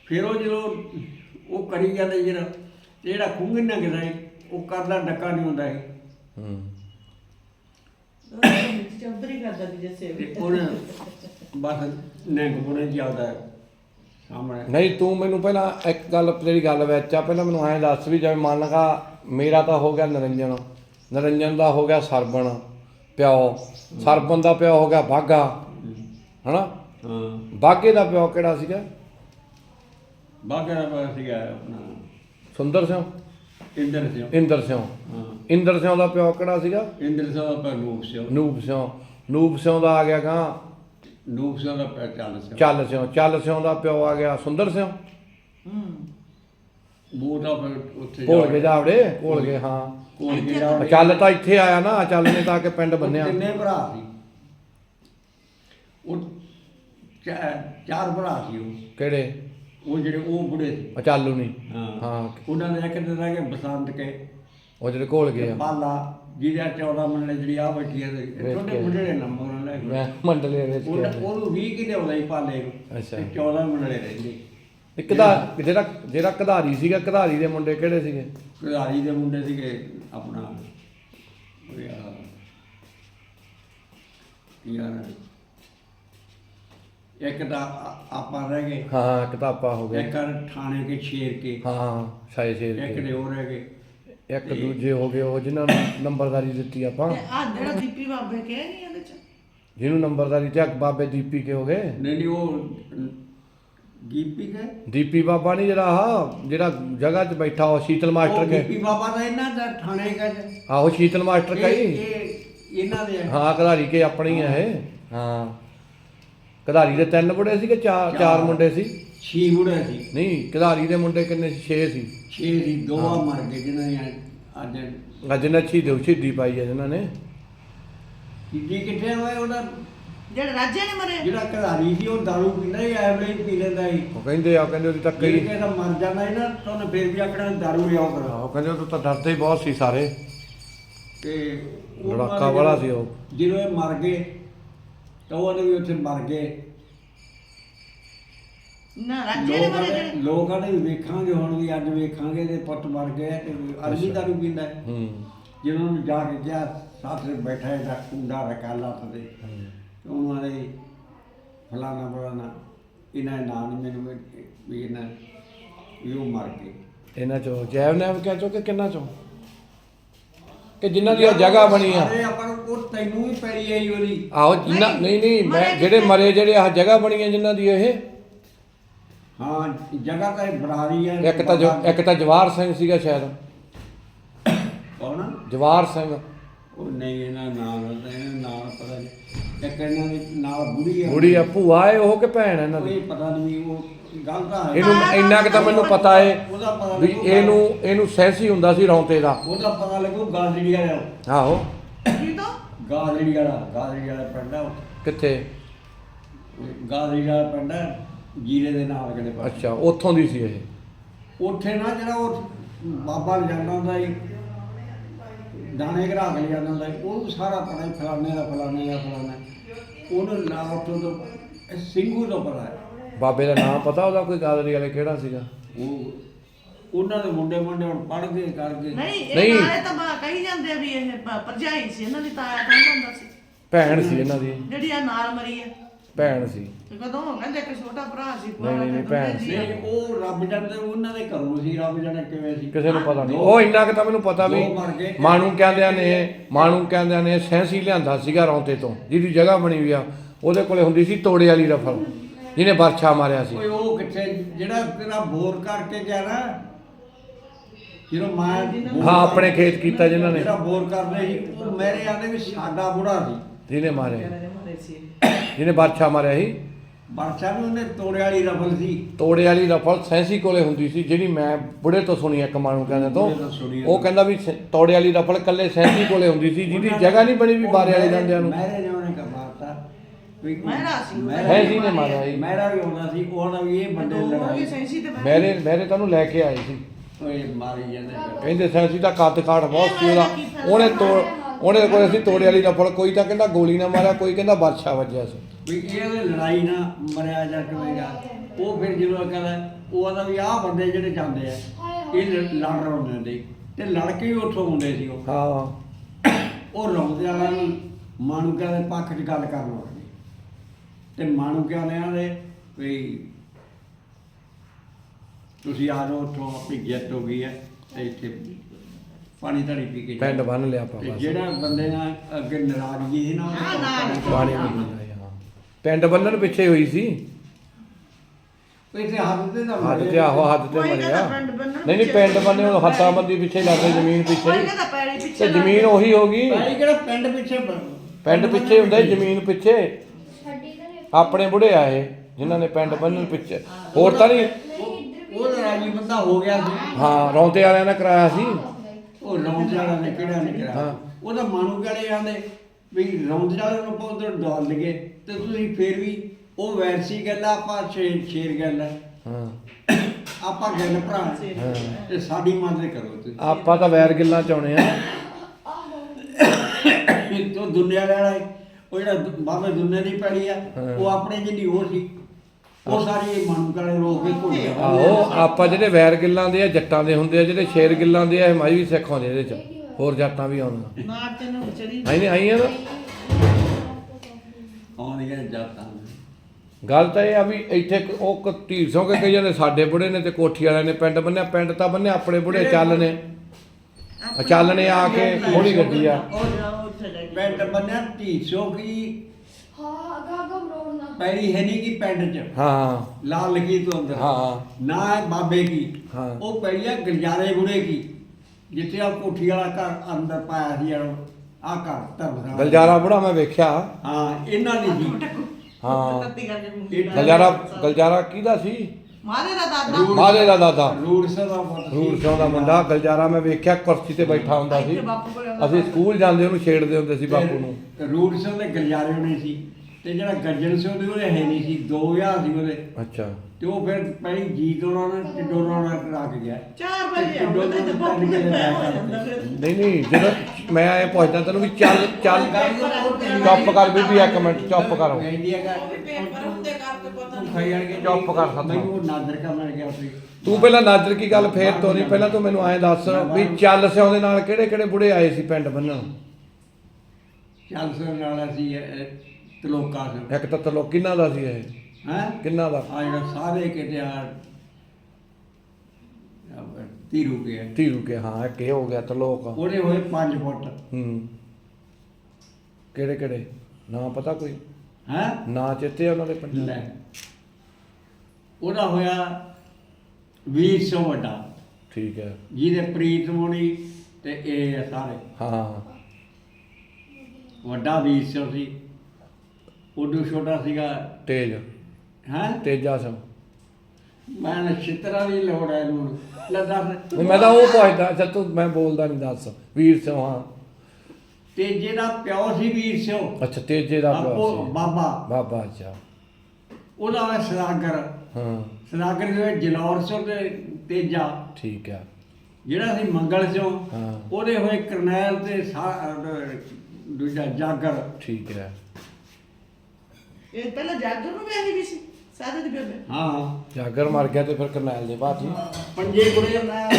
ਫਿਰ ਉਹ ਜਦੋਂ ਉਹ ਕਰੀ ਜਾਂਦੇ ਜਿਹੜਾ ਜਿਹੜਾ ਖੁੰਗਨ ਨਾ ਗਿਆ ਉਹ ਕਰਦਾ ਡੱਕਾ ਨਹੀਂ ਹੁੰਦਾ ਸੀ ਹੂੰ। ਚੰਬਰੀ ਕਰਦਾ ਸੀ ਜਿਵੇਂ ਤੇ ਉਹਨੇ ਬਸ ਨੈਂਕ ਬੁੜੇ ਜ਼ਿਆਦਾ ਸਾਹਮਣੇ। ਨਹੀਂ ਤੂੰ ਮੈਨੂੰ ਪਹਿਲਾਂ ਇੱਕ ਗੱਲ ਤੇਰੀ ਗੱਲ ਵਿੱਚ ਆ ਪਹਿਲਾਂ ਮੈਨੂੰ ਐਂ ਦੱਸ ਵੀ ਜਿਵੇਂ ਮੰਨ ਲਗਾ ਮੇਰਾ ਤਾਂ ਹੋ ਗਿਆ ਨਰਿੰਜਨ। ਨਰਿੰਜਨ ਦਾ ਹੋ ਗਿਆ ਸਰਬਣ ਪਿਓ। ਸਰਬਣ ਦਾ ਪਿਓ ਹੋ ਗਿਆ ਬਾਗਾ ਹਨਾ? ਹਾਂ। ਬਾਗੇ ਦਾ ਪਿਓ ਕਿਹੜਾ ਸੀਗਾ? ਬਾਗਰਾ ਬਾ ਸੀਗਾ ਆਪਣਾ। ਸੁੰਦਰ ਸਿੰਘ? ਇੰਦਰ ਸਿੰਘ ਇੰਦਰ ਸਿੰਘ ਹਾਂ। ਇੰਦਰ ਸਿੰਘ ਦਾ ਪਿਓ ਕਿਹੜਾ ਸੀਗਾ? ਇੰਦਰ ਸਿੰਘ ਦਾ ਪੈ ਨੂਪ ਸਿੰਘ ਨੂਪ ਸਿੰਘ ਨੂਪ ਸਿੰਘ ਦਾ ਆ ਗਿਆ ਗਾਂ ਨੂਪ ਸਿੰਘ ਦਾ ਪੈ ਚੱਲ ਸਿੰਘ ਚੱਲ ਸਿੰਘ ਚੱਲ ਸਿੰਘ ਦਾ ਪਿਓ ਆ ਗਿਆ ਸੁੰਦਰ ਸਿੰਘ ਹੂੰ। ਬੂਟ ਦਾ ਫਿਰ ਉੱਥੇ ਘੋਲ ਕੇ ਜਾਵੜੇ? ਘੋਲ ਕੇ ਹਾਂ। ਕੋਲ ਕੇ ਜਾ ਚੱਲ ਤਾਂ ਇੱਥੇ ਆਇਆ ਨਾ। ਚੱਲ ਨੇ ਤਾਂ ਕਿ ਪਿੰਡ ਬੰਨਿਆ। ਕਿੰਨੇ ਭਰਾ ਸੀ। ਉਹ ਚਾ- ਚਾਰ ਭਰਾ ਸੀ ਉਹ। ਕਿਹੜੇ? ਉਹ ਜਿਹੜੇ ਉਹ ਬੁੜੇ ਸੀ। ਉਹ ਚਾਲੂ ਨਹੀਂ ਹਾਂ। ਹਾਂ। ਉਹਨਾਂ ਦੇ ਇੱਕ ਦਿਨ ਰਹਿ ਗਏ ਬਸੰਤ ਕੇ। ਉਹ ਜਿਹੜੇ ਘੋਲ ਗਏ ਆ। ਪਾਲਾ ਜਿਹਦਾ 14 ਮੰਨੇ ਜਿਹੜੀ ਆ ਬੈਠੀ ਹੈ ਤੇ ਵੇਖ ਛੋਟੇ ਕੇ। ਮੁੰਡੇ ਨੇ ਨੰਬਰ ਉਹਨਾਂ ਮੈਂ ਮੰਡਲੇ ਵਿੱਚ ਉਹ ਗਿਆ। ਉਹਨੂੰ 20 ਕਿਤੇ ਆਉਂਦਾ ਹੀ ਪਾਲੇ ਨੂੰ। ਅੱਛਾ। ਤੇ 14 ਮੰਨੇ ਰਹਿੰਦੇ। ਇੱਕ ਦਾ ਜਿਹੜਾ ਜਿਹੜਾ ਕਧਾਰੀ ਸੀਗਾ ਕਧਾਰੀ ਦੇ ਮੁੰਡੇ ਕਿਹੜੇ ਸੀਗੇ? ਖਿਡਾਰੀ ਦੇ ਮੁੰਡੇ ਸੀਗੇ ਆਪਣਾ ਉਹ ਯਾਰ ਯਾਰ ਇੱਕ ਤਾਂ ਆ- ਆਪਾਂ ਰਹਿ ਗਏ। ਹਾਂ ਕਿਤਾਬਾ ਹੋ ਇੱਕ ਗਏ ਥਾਣੇ ਕੇ ਸ਼ੇਰ ਕੇ। ਹਾਂ ਛਾਏ ਸ਼ੇਰ ਇੱਕ ਕੇ। ਦੇ ਹੋਰ ਰਹਿ ਗਏ। ਇੱਕ ਦੂਜੇ ਹੋ ਗਏ ਉਹ ਜਿਨ੍ਹਾਂ ਨੂੰ ਨੰਬਰਦਾਰੀ ਦਿੱਤੀ ਆਪਾਂ। ਆ ਜਿਹੜਾ ਦੀਪੀ ਬਾਬੇ ਕੇ ਨਹੀਂ ਇਹਦੇ ਚ? ਜਿਹਨੂੰ ਨੰਬਰਦਾਰੀ ਤੇ ਬਾਬੇ ਦੀਪੀ ਕੇ ਹੋ ਗਏ। ਨਹੀਂ ਨਹੀਂ ਉਹ ਗੀਪੀ ਕੇ ਦੀਪੀ ਬਾਬਾ ਨਹੀਂ ਜਿਹੜਾ ਆ ਜਿਹੜਾ ਜਗ੍ਹਾ 'ਚ ਬੈਠਾ ਉਹ ਸ਼ੀਤਲ ਮਾਸਟਰ ਉਹ ਕੇ। ਗੀਪੀ ਬਾਬਾ ਦਾ ਇਹਨਾਂ ਦਾ ਥਾਣੇ ਕਾ ਆਹੋ ਸ਼ੀਤਲ ਮਾਸਟਰ ਇਹ ਕਈ ਇਹ ਇਹਨਾਂ ਦੇ ਆ। ਹਾਂ ਕਧਾਰੀ ਕੇ ਆਪਣੀ ਆ ਇਹ। ਹਾਂ। ਕਧਾਰੀ ਦੇ ਤਿੰਨ ਮੁੰਡੇ ਸੀਗੇ ਚਾਰ ਚਾਰ। ਚਾਰ। ਮੁੰਡੇ ਸੀ। ਛੇ ਮੁੰਡੇ ਸੀ। ਨਹੀਂ ਕਧਾਰੀ ਦੇ ਮੁੰਡੇ ਕਿੰਨੇ ਸੀ? 6 ਸੀ। ਛੇ ਸੀ ਦੋਆ ਮਰ ਗਏ ਜਿਨ੍ਹਾਂ ਨੇ ਅੱਜ ਅੱਜ। ਨੇ ਸ਼ਹੀਦੀ ਸ਼ਹੀਦੀ ਪਾਈ ਹੈ ਜਿਨ੍ਹਾਂ ਨੇ। ਜੀ ਕਿੱਥੇ ਹੋਏ ਉਹਦਾ ਜਿਹੜੇ ਰਾਜੇ ਨੇ ਮਰੇ। ਜਿਹੜਾ ਘਰਾਰੀ ਸੀ ਉਹ ਦਾਰੂ ਪੀਂਦਾ ਹੀ ਐਵਲੇ ਹੀ ਪੀ ਲੈਂਦਾ ਸੀ। ਉਹ ਕਹਿੰਦੇ ਆ ਕਹਿੰਦੇ ਉਹਦੀ ਤਾਂ ਕਈ ਕਈ ਕਹਿੰਦਾ ਮਰ ਜਾਂਦਾ ਸੀ ਨਾ ਤਾਂ ਉਹਨੇ ਫੇਰ ਵੀ ਆਖਣਾ ਦਾਰੂ ਲਿਆਓ ਕਰਾ ਉਹ ਕਹਿੰਦੇ ਉਹ ਤਾਂ ਡਰਦੇ ਹੀ ਬਹੁਤ ਸੀ ਸਾਰੇ। ਤੇ ਉਹ ਲੜਾਕਾ ਮਰ ਵਾਲਾ। ਸੀ ਉਹ। ਜਦੋਂ ਇਹ ਮਰ ਗਏ ਤਾਂ ਉਹਨੇ ਵੀ ਉੱਥੇ ਮਰ ਗਏ। ਨਾ ਰਾਜੇ ਨੇ ਮਰੇ ਜਿਹੜੇ ਲੋਕਾਂ ਨੇ ਵੀ ਵੇਖਾਂਗੇ ਹੁਣ ਵੀ ਅੱਜ ਵੇਖਾਂਗੇ ਦੇ ਪੁੱਤ ਮਰ ਗਏ ਤੇ ਵੀ ਦਾਰੂ ਪੀਂਦਾ। ਹੈ। ਹੂੰ ਜਦੋਂ ਉਹਨੂੰ ਜਾ ਕੇ ਕਿਹਾ ਸਾਥੇ ਬੈਠਾ ਹੈ ਦਾ ਕੁੰਡਾ ਰਕਾਲਾ ਤੇ ਤੇ ਉਹਨੂੰ ਆਲੇ ਫਲਾਣਾ ਫਲਾਣਾ ਇਹਨਾਂ ਦੇ ਨਾਂ ਨਹੀਂ ਮੈਨੂੰ ਵੀ- ਵੀ ਇਹਨਾਂ ਵੀ ਉਹ ਮਰ ਗਏ। ਇਹਨਾਂ ਚੋਂ ਜੈਵ ਨੇ ਕਿਹਾ ਚੋ ਕਿ ਕਿੰਨਾ ਚੋਂ? ਕਿ ਜਿਨ੍ਹਾਂ ਦੀ ਉਹ ਜਗ੍ਹਾ ਬਣੀ ਆ ਸਾਰੇ ਆਪਾਂ ਨੂੰ ਉਹ ਤੈਨੂੰ ਵੀ ਪੈਰੀ ਆਈ ਉਹਦੀ। ਆਹੋ ਜਿੰਨਾ ਨਹੀਂ ਨਹੀਂ ਮੈਂ ਜਿਹੜੇ ਮਰੇ ਜਿਹੜੇ ਆ ਜਗ੍ਹਾ ਬਣੀ ਆ ਜਿਨ੍ਹਾਂ ਦੀ ਇਹ। ਹਾਂ ਜਗ੍ਹਾ ਤਾਂ ਇਹ ਬਣਾ ਰਹੀ ਹੈ। ਇੱਕ ਤਾਂ ਜੋ- ਇੱਕ ਤਾਂ ਜਵਾਰ ਸਿੰਘ ਸੀਗਾ ਸ਼ਾਇਦ। ਕੌਣ? ਜਵਾਰ ਸਿੰਘ। ਉਹ ਨਹੀਂ ਇਹਨਾਂ ਨਾਮ ਦਾ ਇਹਨਾਂ ਨਾਮ ਪਤਾ ਨਹੀਂ। ਇੱਕ ਇਹਨਾਂ ਦੇ ਨਾਲ ਬੁੜੀ ਹੈ ਬੁੜੀ ਆ ਭੂਆ ਏ ਉਹ ਕਿ ਭੈਣ ਆ ਇਹਨਾਂ ਦੀ? ਇਹ ਪਤਾ ਨਹੀਂ ਉਹ ਗੱਲ ਤਾਂ ਹੈ ਇਹਨੂੰ ਇੰਨਾ ਕਿ ਤਾਂ ਮੈਨੂੰ ਪਤਾ ਉਹਦਾ ਪਤਾ ਵੀ ਲੱਗੂ ਇਹਨੂੰ ਇਹਨੂੰ ਸੈਂਸੀ ਹੁੰਦਾ ਸੀ ਰੌਂਤੇ ਦਾ। ਉਹਦਾ ਪਤਾ ਲੱਗੂ ਗਾਜੜੀ ਵਾਲਾ ਆਹੋ। ਕੀ ਤੋਂ ਗਾਜੜੀ ਵਾਲਾ ਗਾਜੜੀ ਵਾਲਾ ਪਿੰਡ ਆ ਕਿੱਥੇ? ਗਾਜੜੀ ਵਾਲਾ ਪਿੰਡ ਆ, ਜੀਰੇ ਦੇ ਨਾਲ ਕਿਤੇ ਪਾਸੇ। ਅੱਛਾ ਉੱਥੋਂ ਦੀ ਸੀ ਇਹ। ਉੱਥੇ ਨਾ ਜਿਹੜਾ ਉਹ ਬਾਬਾ ਲਿਜਾਂਦਾ ਹੁੰਦਾ ਸੀ ਦਾਣੇ ਘਰਾ ਕੇ ਲਿਜਾਂਦਾ ਹੁੰਦਾ ਸੀ ਉਹਨੂੰ ਸਾਰਾ ਪਤਾ ਹੀ ਫਲਾਣੇ ਦਾ ਫਲਾਣੇ ਦਾ ਫਲਾਣਾ। ਉਹਨੂੰ ਲਾ ਉੱਥੋਂ ਤੋਂ ਸਿੰਘੂ ਤੋਂ ਪਤਾ ਹੈ। ਬਾਬੇ ਦਾ ਨਾਮ ਪਤਾ ਉਹਦਾ ਕੋਈ ਗਾਦਰੀ ਵਾਲੇ ਕਿਹੜਾ ਸੀਗਾ? ਉਹ ਉਹਨਾਂ ਦੇ ਮੁੰਡੇ ਮੁੰਡੇ ਹੁਣ ਪੜ੍ਹ ਗਏ ਨਹੀਂ ਇਹ ਨਹੀਂ। ਨਾਲੇ ਤਾਂ ਬਾ ਕਹੀ ਜਾਂਦੇ ਆ ਵੀ ਇਹ ਭ- ਭਰਜਾਈ ਸੀ ਇਹਨਾਂ ਦੀ ਤਾਇਆ ਕਹਿੰਦਾ ਹੁੰਦਾ ਸੀ। ਭੈਣ ਸੀ ਇਹਨਾਂ ਦੀ। ਜਿਹੜੀ ਆ ਨਾਲ ਮਰੀ ਹੈ ਭੈਣ ਸੀ। ਤੇ ਕਦੋਂ ਕਹਿੰਦੇ ਇੱਕ ਛੋਟਾ ਭਰਾ ਸੀ ਨਹੀਂ, ਨਹੀਂ, ਨਹੀਂ, ਭੈਣ ਸੀ। ਨਹੀਂ ਉਹ ਰੱਬ ਜਾਣਦਾ ਉਹਨਾਂ ਦੇ ਘਰੋਂ ਸੀ ਰੱਬ ਜਾਣੇ ਕਿਵੇਂ ਸੀ। ਕਿਸੇ ਨੂੰ ਪਤਾ ਨਹੀਂ। ਉਹ ਇੰਨਾ ਕਿ ਤਾਂ ਮੈਨੂੰ ਪਤਾ ਵੀ ਦੋ ਮਰ ਗਏ। ਮਾਣੂ ਕਹਿੰਦਿਆਂ ਨੇ ਮਾਣੂ ਕਹਿੰਦਿਆਂ ਨੇ ਸੈਂਸੀ ਲਿਆਂਦਾ ਸੀਗਾ ਰੌਂਤੇ ਤੋਂ ਜਿਹਦੀ ਜਗ੍ਹਾ ਬਣੀ ਹੋਈ ਆ ਉਹਦੇ ਕੋਲੇ ਹੁੰਦੀ ਸੀ ਤੋੜੇ ਵਾਲੀ ਰਫਲ। ਜਿਹਨੇ ਵਰਛਾ ਮਾਰਿਆ ਸੀ। ਓਏ ਉਹ ਕਿੱਥੇ ਜਿਹੜਾ ਤੇਰਾ ਬੋਰ ਕਰਕੇ ਗਿਆ ਨਾ ਜਦੋਂ ਮੈਂ ਬੋਰ ਹਾਂ ਆਪਣੇ ਖੇਤ ਕੀਤਾ ਜਿਨ੍ਹਾਂ ਨੇ। ਜਿਹੜਾ ਬੋਰ ਕਰਦੇ ਸੀ ਉਹ ਮੇਰੇ ਆਂਦੇ ਵੀ ਸਾਡਾ ਬੁੜਾ ਸੀ। ਜਿਹਨੇ ਮਾਰਿਆ। ਕਹਿੰਦੇ ਮਰੇ ਸੀ। ਜਿਹਨੇ ਵਰਛਾ ਮਾਰਿਆ ਸੀ। ਬਾਦਸ਼ਾਹ ਨੂੰ ਉਹਨੇ ਤੋੜੇ ਵਾਲੀ ਰਫਲ ਸੀ। ਤੋੜੇ ਵਾਲੀ ਰਫਲ ਸੈਂਸੀ ਕੋਲੇ ਹੁੰਦੀ ਸੀ ਜਿਹੜੀ ਮੈਂ ਬੁੜੇ ਤੋਂ ਸੁਣੀ ਇੱਕ ਮਾਣੂ ਕਹਿੰਦੇ ਤੋਂ। ਬੁੜੇ ਤੋਂ ਸੁਣੀ ਆ। ਉਹ ਕਹਿੰਦਾ ਵੀ ਸ- ਤੋੜੇ ਵਾਲੀ ਰਫਲ ਕੱਲੇ ਸੈਂਸੀ ਕੋਲੇ ਹੁੰਦੀ ਸੀ ਜਿਹਦੀ ਜਗ੍ਹਾ ਨਹੀਂ ਬਣੀ ਵੀ ਬਾਰੇ ਵਾਲੇ ਜਾਂਦਿਆਂ ਨੂੰ। ਮੇਰੇ ਨੇ ਉਹਨੇ ਕਰਵਾਤਾ ਵੀ ਮਹਿਰਾ ਸੀ। ਉਹ। ਸੈਂਸੀ ਨੇ ਮਾਰਿਆ ਸੀ। ਮੇਰਾ ਵੀ ਆਉਂਦਾ ਸੀ ਵੀ ਇਹ ਬੰਦੇ ਹੋ ਲੜਾਈ ਤੇ ਮੈਂ ਮੇਰੇ ਮੇਰੇ ਤੁਹਾਨੂੰ ਲੈ ਕੇ ਆਏ ਸੀ। ਓਏ ਮਾਰੀ ਜਾਂਦੇ ਕਹਿੰਦੇ ਸੈਂਸੀ ਦਾ ਕੱਦ ਕਾਠ ਬਹੁਤ ਸੀ ਉਹਦਾ। ਉਹਨੇ ਤੋੜ ਉਹਨੇ ਕੋਲ ਅਸੀਂ ਤੋੜੇ ਵਾਲੀ ਰਫਲ ਕੋਈ ਤਾਂ ਕਹਿੰਦਾ ਗੋਲੀ ਨਾ ਮਾਰਿਆ ਕੋਈ ਕਹਿੰਦਾ ਵਰਛਾ ਵੱਜਿਆ ਸੀ। ਵੀ ਇਹ ਉਹਦੇ ਲੜਾਈ ਨਾ ਮਰਿਆ ਜਾ ਕਿਵੇਂ ਗਿਆ। ਉਹ ਫਿਰ ਜਦੋਂ ਕਹਿੰਦਾ ਉਹ ਆਦਾ ਵੀ ਆਹ ਬੰਦੇ ਜਿਹੜੇ ਜਾਂਦੇ ਆ ਇਹ ਲ- ਲੜ ਰੋਂਦੇ ਹੁੰਦੇ ਤੇ ਲੜ ਕੇ ਵੀ ਉੱਥੋਂ ਹੁੰਦੇ ਸੀ ਉਹ। ਹਾਂ। ਉਹ ਰੌਂਦੇ ਵਾਲਿਆਂ ਨੂੰ ਮਾਣੂ ਕਹਿੰਦੇ ਪੱਖ 'ਚ ਗੱਲ ਕਰਨ ਲੱਗੇ ਤੇ ਮਾਣੂ ਕਹਿੰਦੇ ਆਂਦੇ ਵੀ ਤੁਸੀਂ ਆ ਜਾਓ ਉੱਥੋਂ ਆਪਣੀ ਜਿੱਤ ਹੋ ਗਈ ਹੈ ਤੇ ਇੱਥੇ ਪਾਣੀ ਧੜੀ ਪੀ ਕੇ ਜਾਓ। ਪਿੰਡ ਬੰਨ ਲਿਆ ਆਪਾਂ ਤੇ ਬਸ। ਜਿਹੜਾ ਬੰਦੇ ਨਾਲ ਅੱਗੇ ਨਾਰਾਜ਼ਗੀ ਸੀ ਨਾ ਉਹਦੇ ਹਾਂ, ਕੋਲ ਨਾਰਾਜ਼ਗੀ। ਪਾਣੀ ਨਹੀਂ ਪੀਂਦਾ ਹਾਂ ਪਿੰਡ ਬੰਨਣ ਪਿੱਛੇ ਹੋਈ ਸੀ। ਇੱਥੇ ਹੱਥ ਤੇ ਤਾਂ ਹੱਦ ਤੇ ਆਹੋ ਹੱਦ ਤੇ ਕੋਈ ਮਰਿਆ। ਕਹਿੰਦਾ ਪਿੰਡ ਬੰਨਣ ਨਹੀਂ ਨਹੀਂ ਪਿੰਡ ਬੰਨੇ ਉਹ ਹੱਥਾਂ ਬੰਦੀ ਪਿੱਛੇ ਲੱਗਦੇ ਜ਼ਮੀਨ ਪਿੱਛੇ। ਕੋਈ ਹੀ ਕਹਿੰਦਾ ਪੈੜੀ ਪਿੱਛੇ ਤੇ ਜ਼ਮੀਨ ਉਹੀ ਹੋ ਗਈ। ਭਾਈ ਕਿਹੜਾ ਪਿੰਡ ਪਿੱਛੇ ਬ- ਪਿੰਡ ਪਿੱਛੇ ਹੁੰਦਾ ਸੀ, ਜ਼ਮੀਨ ਪਿੱਛੇ। ਆਪਣੇ ਬੁੜੇ ਆਏ ਜਿਨ੍ਹਾਂ ਨੇ ਪਿੰਡ ਬੰਨਣ ਪਿੱਛੇ। ਹੋਰ ਤਾਂ ਨਹੀਂ ਉਹ ਰਾਜੀ ਬੰਦਾ ਹੋ ਗਿਆ ਸੀ। ਹਾਂ ਰੌਂਤੇ ਵਾਲਿਆਂ ਨੇ ਕਰਾਇਆ ਸੀ। ਉਹ ਰੌਂਦ ਵਾਲਾ ਨੇ ਕਿਹੜਾ ਨਹੀਂ ਹਾਂ। ਕਰਾਇਆ ਉਹਦਾ ਮਾਨੂ ਕਹੜੇ ਆਂਦੇ ਵੀ ਰੌਂਦ ਵਾਲੇ ਨੂੰ ਆਪਾਂ ਉਧਰ ਡਾਲ ਲਗੇ ਤੇ ਤੁਸੀਂ ਫੇਰ ਵੀ ਉਹ ਵੈਰਸੀ ਗੱਲ ਆ, ਆਪਾਂ ਸ਼ੇਰ ਸ਼ੇਰ ਗੱਲ। ਹਾਂ। ਆਪਾਂ ਗੱਲ ਭਰਾ। ਤੇ ਸਾਡੀ ਮਦਦ ਕਰੋ ਤੁਸੀਂ। ਆਪਾਂ ਤਾਂ ਵੈਰ ਗਿੱਲਾਂ ਚਾਉਣੇ ਆ। ਤੋ ਦੁਨੀਆ ਵਾਲਾ ਉਹ ਜਿਹੜਾ ਦੁ- ਬਾਬੇ ਦੁਨੀਆ ਦੀ ਪੈੜੀ ਆ। ਉਹ ਆਪਣੇ ਜਿਹੜੀ ਉਹ ਸੀ ਉਹ ਸਾਰੀ ਮਾਨੂ ਕਹੜੇ ਰੋਕ ਕੇ ਗਿਆ ਆਹੋ ਆਪਾਂ ਜਿਹੜੇ ਵੈਰ ਗਿੱਲਾਂ ਦੇ ਆ ਜੱਟਾਂ ਦੇ ਹੁੰਦੇ ਆ ਜਿਹੜੇ ਸ਼ੇਰ ਗਿੱਲਾਂ ਦੇ ਆ ਹਿਮਾਈ ਸਿੱਖ ਆਉਂਦੇ ਇਹਦੇ ਚ। ਹੋਰ ਜੱਟਾਂ ਵੀ ਆਉਂਦੀਆਂ ਨਾ ਤੈਨੂੰ ਚੜੀ ਆਈ ਨਹੀਂ ਆਈਆਂ ਨਾ? ਆਉਂਦੀਆਂ ਜਾਤਾਂ ਗੱਲ ਤਾਂ ਇਹ ਆ ਵੀ ਇੱਥੇ ਉਹ ਕ- ਧੀਰ ਸੌ ਕੇ ਕਈ ਜਾਂਦੇ ਸਾਡੇ ਬੁੜੇ ਨੇ ਤੇ ਕੋਠੀ ਵਾਲਿਆਂ ਨੇ ਪਿੰਡ ਬੰਨਿਆ ਪਿੰਡ ਤਾਂ ਬੰਨਿਆ ਆਪਣੇ ਬੁੜੇ ਚੱਲ ਨੇ। ਆ ਚੱਲ ਨੇ ਆ ਕੇ ਮੋੜੀ ਗੱਡੀ ਆ। ਉਹ ਜਾਓ ਉੱਥੇ ਲੈ ਕੇ ਪਿੰਡ ਬੰਨਿਆ ਢੀਸੋ ਕੀ ਹਾਂ ਅਗਾ ਅਗਾ ਹੈ ਨਹੀਂ ਕਿ ਪਿੰਡ ਚ। ਹਾਂ। ਲਾਲ ਲਗੀ ਤੋਂ ਅੰਦਰ। ਹਾਂ। ਨਾ ਹੈ ਬਾਬੇ ਕੀ। ਹਾਂ। ਉਹ ਪੈੜੀਆ ਗਲਜਾਰੇ ਬੁੜੇ ਕੀ। ਜਿੱਥੇ ਆ ਕੋਠੀ ਵਾਲਾ ਘਰ ਅੰਦਰ ਪਾਇਆ ਸੀ ਆ ਘਰ ਧਰਮਸ਼ਾਲਾ। ਗਲਜਾਰਾ ਬੁੜਾ ਮੈਂ ਵੇਖਿਆ। ਹਾਂ ਇਹਨਾਂ ਦੀ ਹਾਂ। ਗਲਜਾਰਾ। ਗਲਜਾਰਾ ਕਿਹਦਾ ਸੀ? ਮਾਰੇ ਦਾ ਦਾਦਾ। ਰੂੜ- ਮਾਦੇ ਦਾ ਦਾਦਾ। ਰੂੜ ਸਦਾ ਪੁੱਤ ਸੀ। ਰੂੜ ਸਿੰਘ ਦਾ ਮੁੰਡਾ ਗਲਜਾਰਾ ਮੈਂ ਵੇਖਿਆ ਕੁਰਸੀ ਤੇ ਬੈਠਾ ਹੁੰਦਾ ਸੀ। ਇੱਥੇ ਬਾਪੂ ਕੋਲੇ ਆਉਂਦਾ ਅਸੀਂ ਸਕੂਲ ਜਾਂਦੇ ਉਹਨੂੰ ਛੇੜਦੇ ਹੁੰਦੇ ਸੀ ਬਾਪੂ ਨੂੰ। ਤੇ ਰੂੜ ਸਿੰਘ ਦੇ ਗਲਜਾਰੇ ਹੋਣੇ ਸੀ ਤੇ ਜਿਹੜਾ ਗੱਜਣ ਸਿੰਘ ਉਹਦੇ ਉਹਦੇ ਹੈ ਨਹੀਂ ਸੀ ਦੋ ਵਿਆਹ ਸੀ ਉਹਦੇ। ਅੱਛਾ। ਤੇ ਉਹ ਫਿਰ ਪਹਿਲੀ ਜੀ ਕੋਲੋਂ ਨੇ ਟਿੱਡੋ ਨਾਲ ਰੱਖ ਗਿਆ। 4 ਵਜੇ ਆਉਂਦਾ ਤੇ ਬਾਪੂ ਦੇ ਨੂੰ ਪੈ ਹੋ ਜਾਂਦਾ ਫਿਰ। ਨਹੀਂ ਨਹੀਂ ਜਦੋਂ ਮੈਂ ਆਏ ਪੁੱਛਦਾ ਤੈਨੂੰ ਵੀ ਚੱਲ ਚੱਲ। ਚੁੱਪ ਕਰ ਬੀਬੀ ਇੱਕ ਮਿੰਟ ਚੁੱਪ ਕਰ। ਕਹਿੰਦੀ ਹੈਗਾ ਪੇਪਰ ਹੁੰਦੇ ਕਰਕੇ ਪਤਾ ਖਾਈ ਜਾਣਗੇ ਚੁੱਪ ਕਰ ਸਤਨਾਮ। ਮੈਨੂੰ ਉਹ ਨਾਦਰ ਕਾ ਮਿਲ ਗਿਆ ਸੀ ਤੂੰ ਪਹਿਲਾਂ ਨਾਜ਼ਰ ਕੀ ਗੱਲ ਫੇਰ ਤੋਰੀ ਪਹਿਲਾਂ ਤੂੰ ਮੈਨੂੰ ਐਂ ਦੱਸ ਵੀ ਚੱਲ ਸਿਉਂ ਦੇ ਨਾਲ ਕਿਹੜੇ ਕਿਹੜੇ ਬੁੜੇ ਆਏ ਸੀ ਪਿੰਡ ਬੰਨਣ? ਚੱਲ ਸਰ ਨਾਲ ਅਸੀਂ ਤਲੋਕਾ ਇੱਕ ਤਾਂ ਤਲੋ ਕਿੰਨਾ ਦਾ ਸੀ ਇਹ? ਹੈ? ਕਿੰਨਾ ਦਾ? ਆ ਜਿਹੜਾ ਸਾਰੇ ਕਿਤੇ ਆ ਤੀਰੂ ਕੇ ਧੀਰੂ ਕੇ ਹਾਂ ਇਹ ਹੋ ਗਿਆ ਤਲੋਕ। ਉਹਦੇ ਹੋਏ 5 ਫੁੱਟ। ਹੂੰ। ਕਿਹੜੇ ਕਿਹੜੇ? ਨਾਂ ਪਤਾ ਕੋਈ? ਹੈ? ਨਾਂ ਚੇਤੇ ਆ ਉਹਨਾਂ ਦੇ ਪਿੰਡ ਲੈ। ਉਹਦਾ ਹੋਇਆ 200 ਵੱਡਾ। ਠੀਕ ਹੈ। ਜਿਹਦੇ ਪ੍ਰੀਤ ਮੋਣੀ ਤੇ ਇਹ ਆ ਸਾਰੇ। ਹਾਂ। ਵੱਡਾ 200 ਸੀ। ਉਦੋਂ ਛੋਟਾ ਸੀਗਾ। ਤੇਜ। ਹੈ? ਤੇਜਾ ਸਿੰਘ। ਮੈਂ ਨਾ ਛਿੱਤਰਾਂ ਦੀ ਲੋੜ ਹੈ ਇਹਨੂੰ ਲੈ ਦੱਸ। ਨਹੀਂ, ਮੈਂ ਤਾਂ ਉਹ ਪੁੱਛਦਾ ਚੱਲ ਤੂੰ ਮੈਂ ਬੋਲਦਾ ਨਹੀਂ ਦੱਸ। ਵੀਰ ਸਿੰਘ ਹਾਂ। ਤੇ ਜਿਹੜਾ ਪਿਓ ਸੀ ਵੀਰ ਸਿਓ ਅੱਛਾ ਤੇਜੇ ਦਾ ਪਿਓ ਆਪੋ ਸੀ। ਬਾਬਾ ਬਾਬਾ ਅੱਛਾ। ਉਹਦਾ ਹੋਇਆ ਸਦਾਗਰ ਹਾਂ। ਸਦਾਗਰ ਦੇ ਵਿੱਚ ਜਲੌਰ ਸਿਓ ਤੇ ਤੇਜਾ ਠੀਕ ਹੈ ਜਿਹੜਾ ਸੀ ਮੰਗਲ ਸਿਓ ਹਾਂ। ਉਹਦੇ ਹੋਏ ਕਰਨੈਲ ਤੇ ਸਾ- ਅਹ ਦੂਜਾ ਜਾਗਰ। ਠੀਕ ਹੈ ਇਹ ਪਹਿਲਾਂ ਜਾਗਰ ਨੂੰ ਵੀ ਵੀ ਸੀ ਸਾਰੇ ਦੀ ਬੇਬੇ। ਹਾਂ। ਹਾਂ ਜਾਗਰ ਮਰ ਗਿਆ ਤੇ ਫਿਰ ਕਰਨੈਲ ਦੇ ਬਾਅਦ ਜੀ। ਪੰਜੇ ਮੈਂ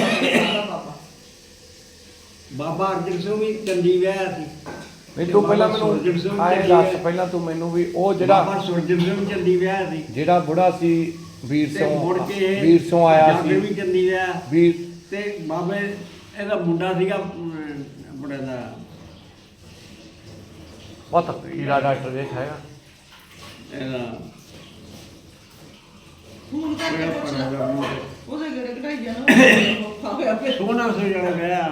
ਬਾਬਾ। ਬਾਬਾ ਅਰਜਨ ਸਿੰਘ ਵੀ ਚੰਡੀ ਵਿਆਹ ਸੀ। ਨਹੀਂ ਤੂੰ ਪਹਿਲਾਂ ਮੈਨੂੰ ਆਏ ਦੱਸ ਪਹਿਲਾਂ ਤੂੰ ਮੈਨੂੰ ਵੀ ਉਹ ਜਿਹੜਾ ਸਿੰਘ ਵਿਆਹ ਸੀ। ਜਿਹੜਾ ਬੁੜਾ ਸੀ ਵੀਰ ਇਹ ਵੀਰ ਸਿੰਘ ਆਇਆ ਜਾਗਰ ਵੀ ਸੀ ਚੰਡੀ ਵਿਆਹ। ਵੀਰ ਤੇ ਬਾਬੇ ਇਹਦਾ ਮੁੰਡਾ ਸੀਗਾ ਆਪਣੇ ਦਾ। ਪਤਾ ਹੀਰਾ ਡਾਕਟਰ ਦੇਖ ਹੈਗਾ। ਇਹਦਾ। ਫੋਨ ਕਰਕੇ ਪੁੱਛ ਦਾ ਉਹਦੇ ਘਰੇ ਕਢਾਈ ਜਾਣਾ ਸੋਹਣਾ ਸੀ ਜਿਹੜਾ ਗਿਆ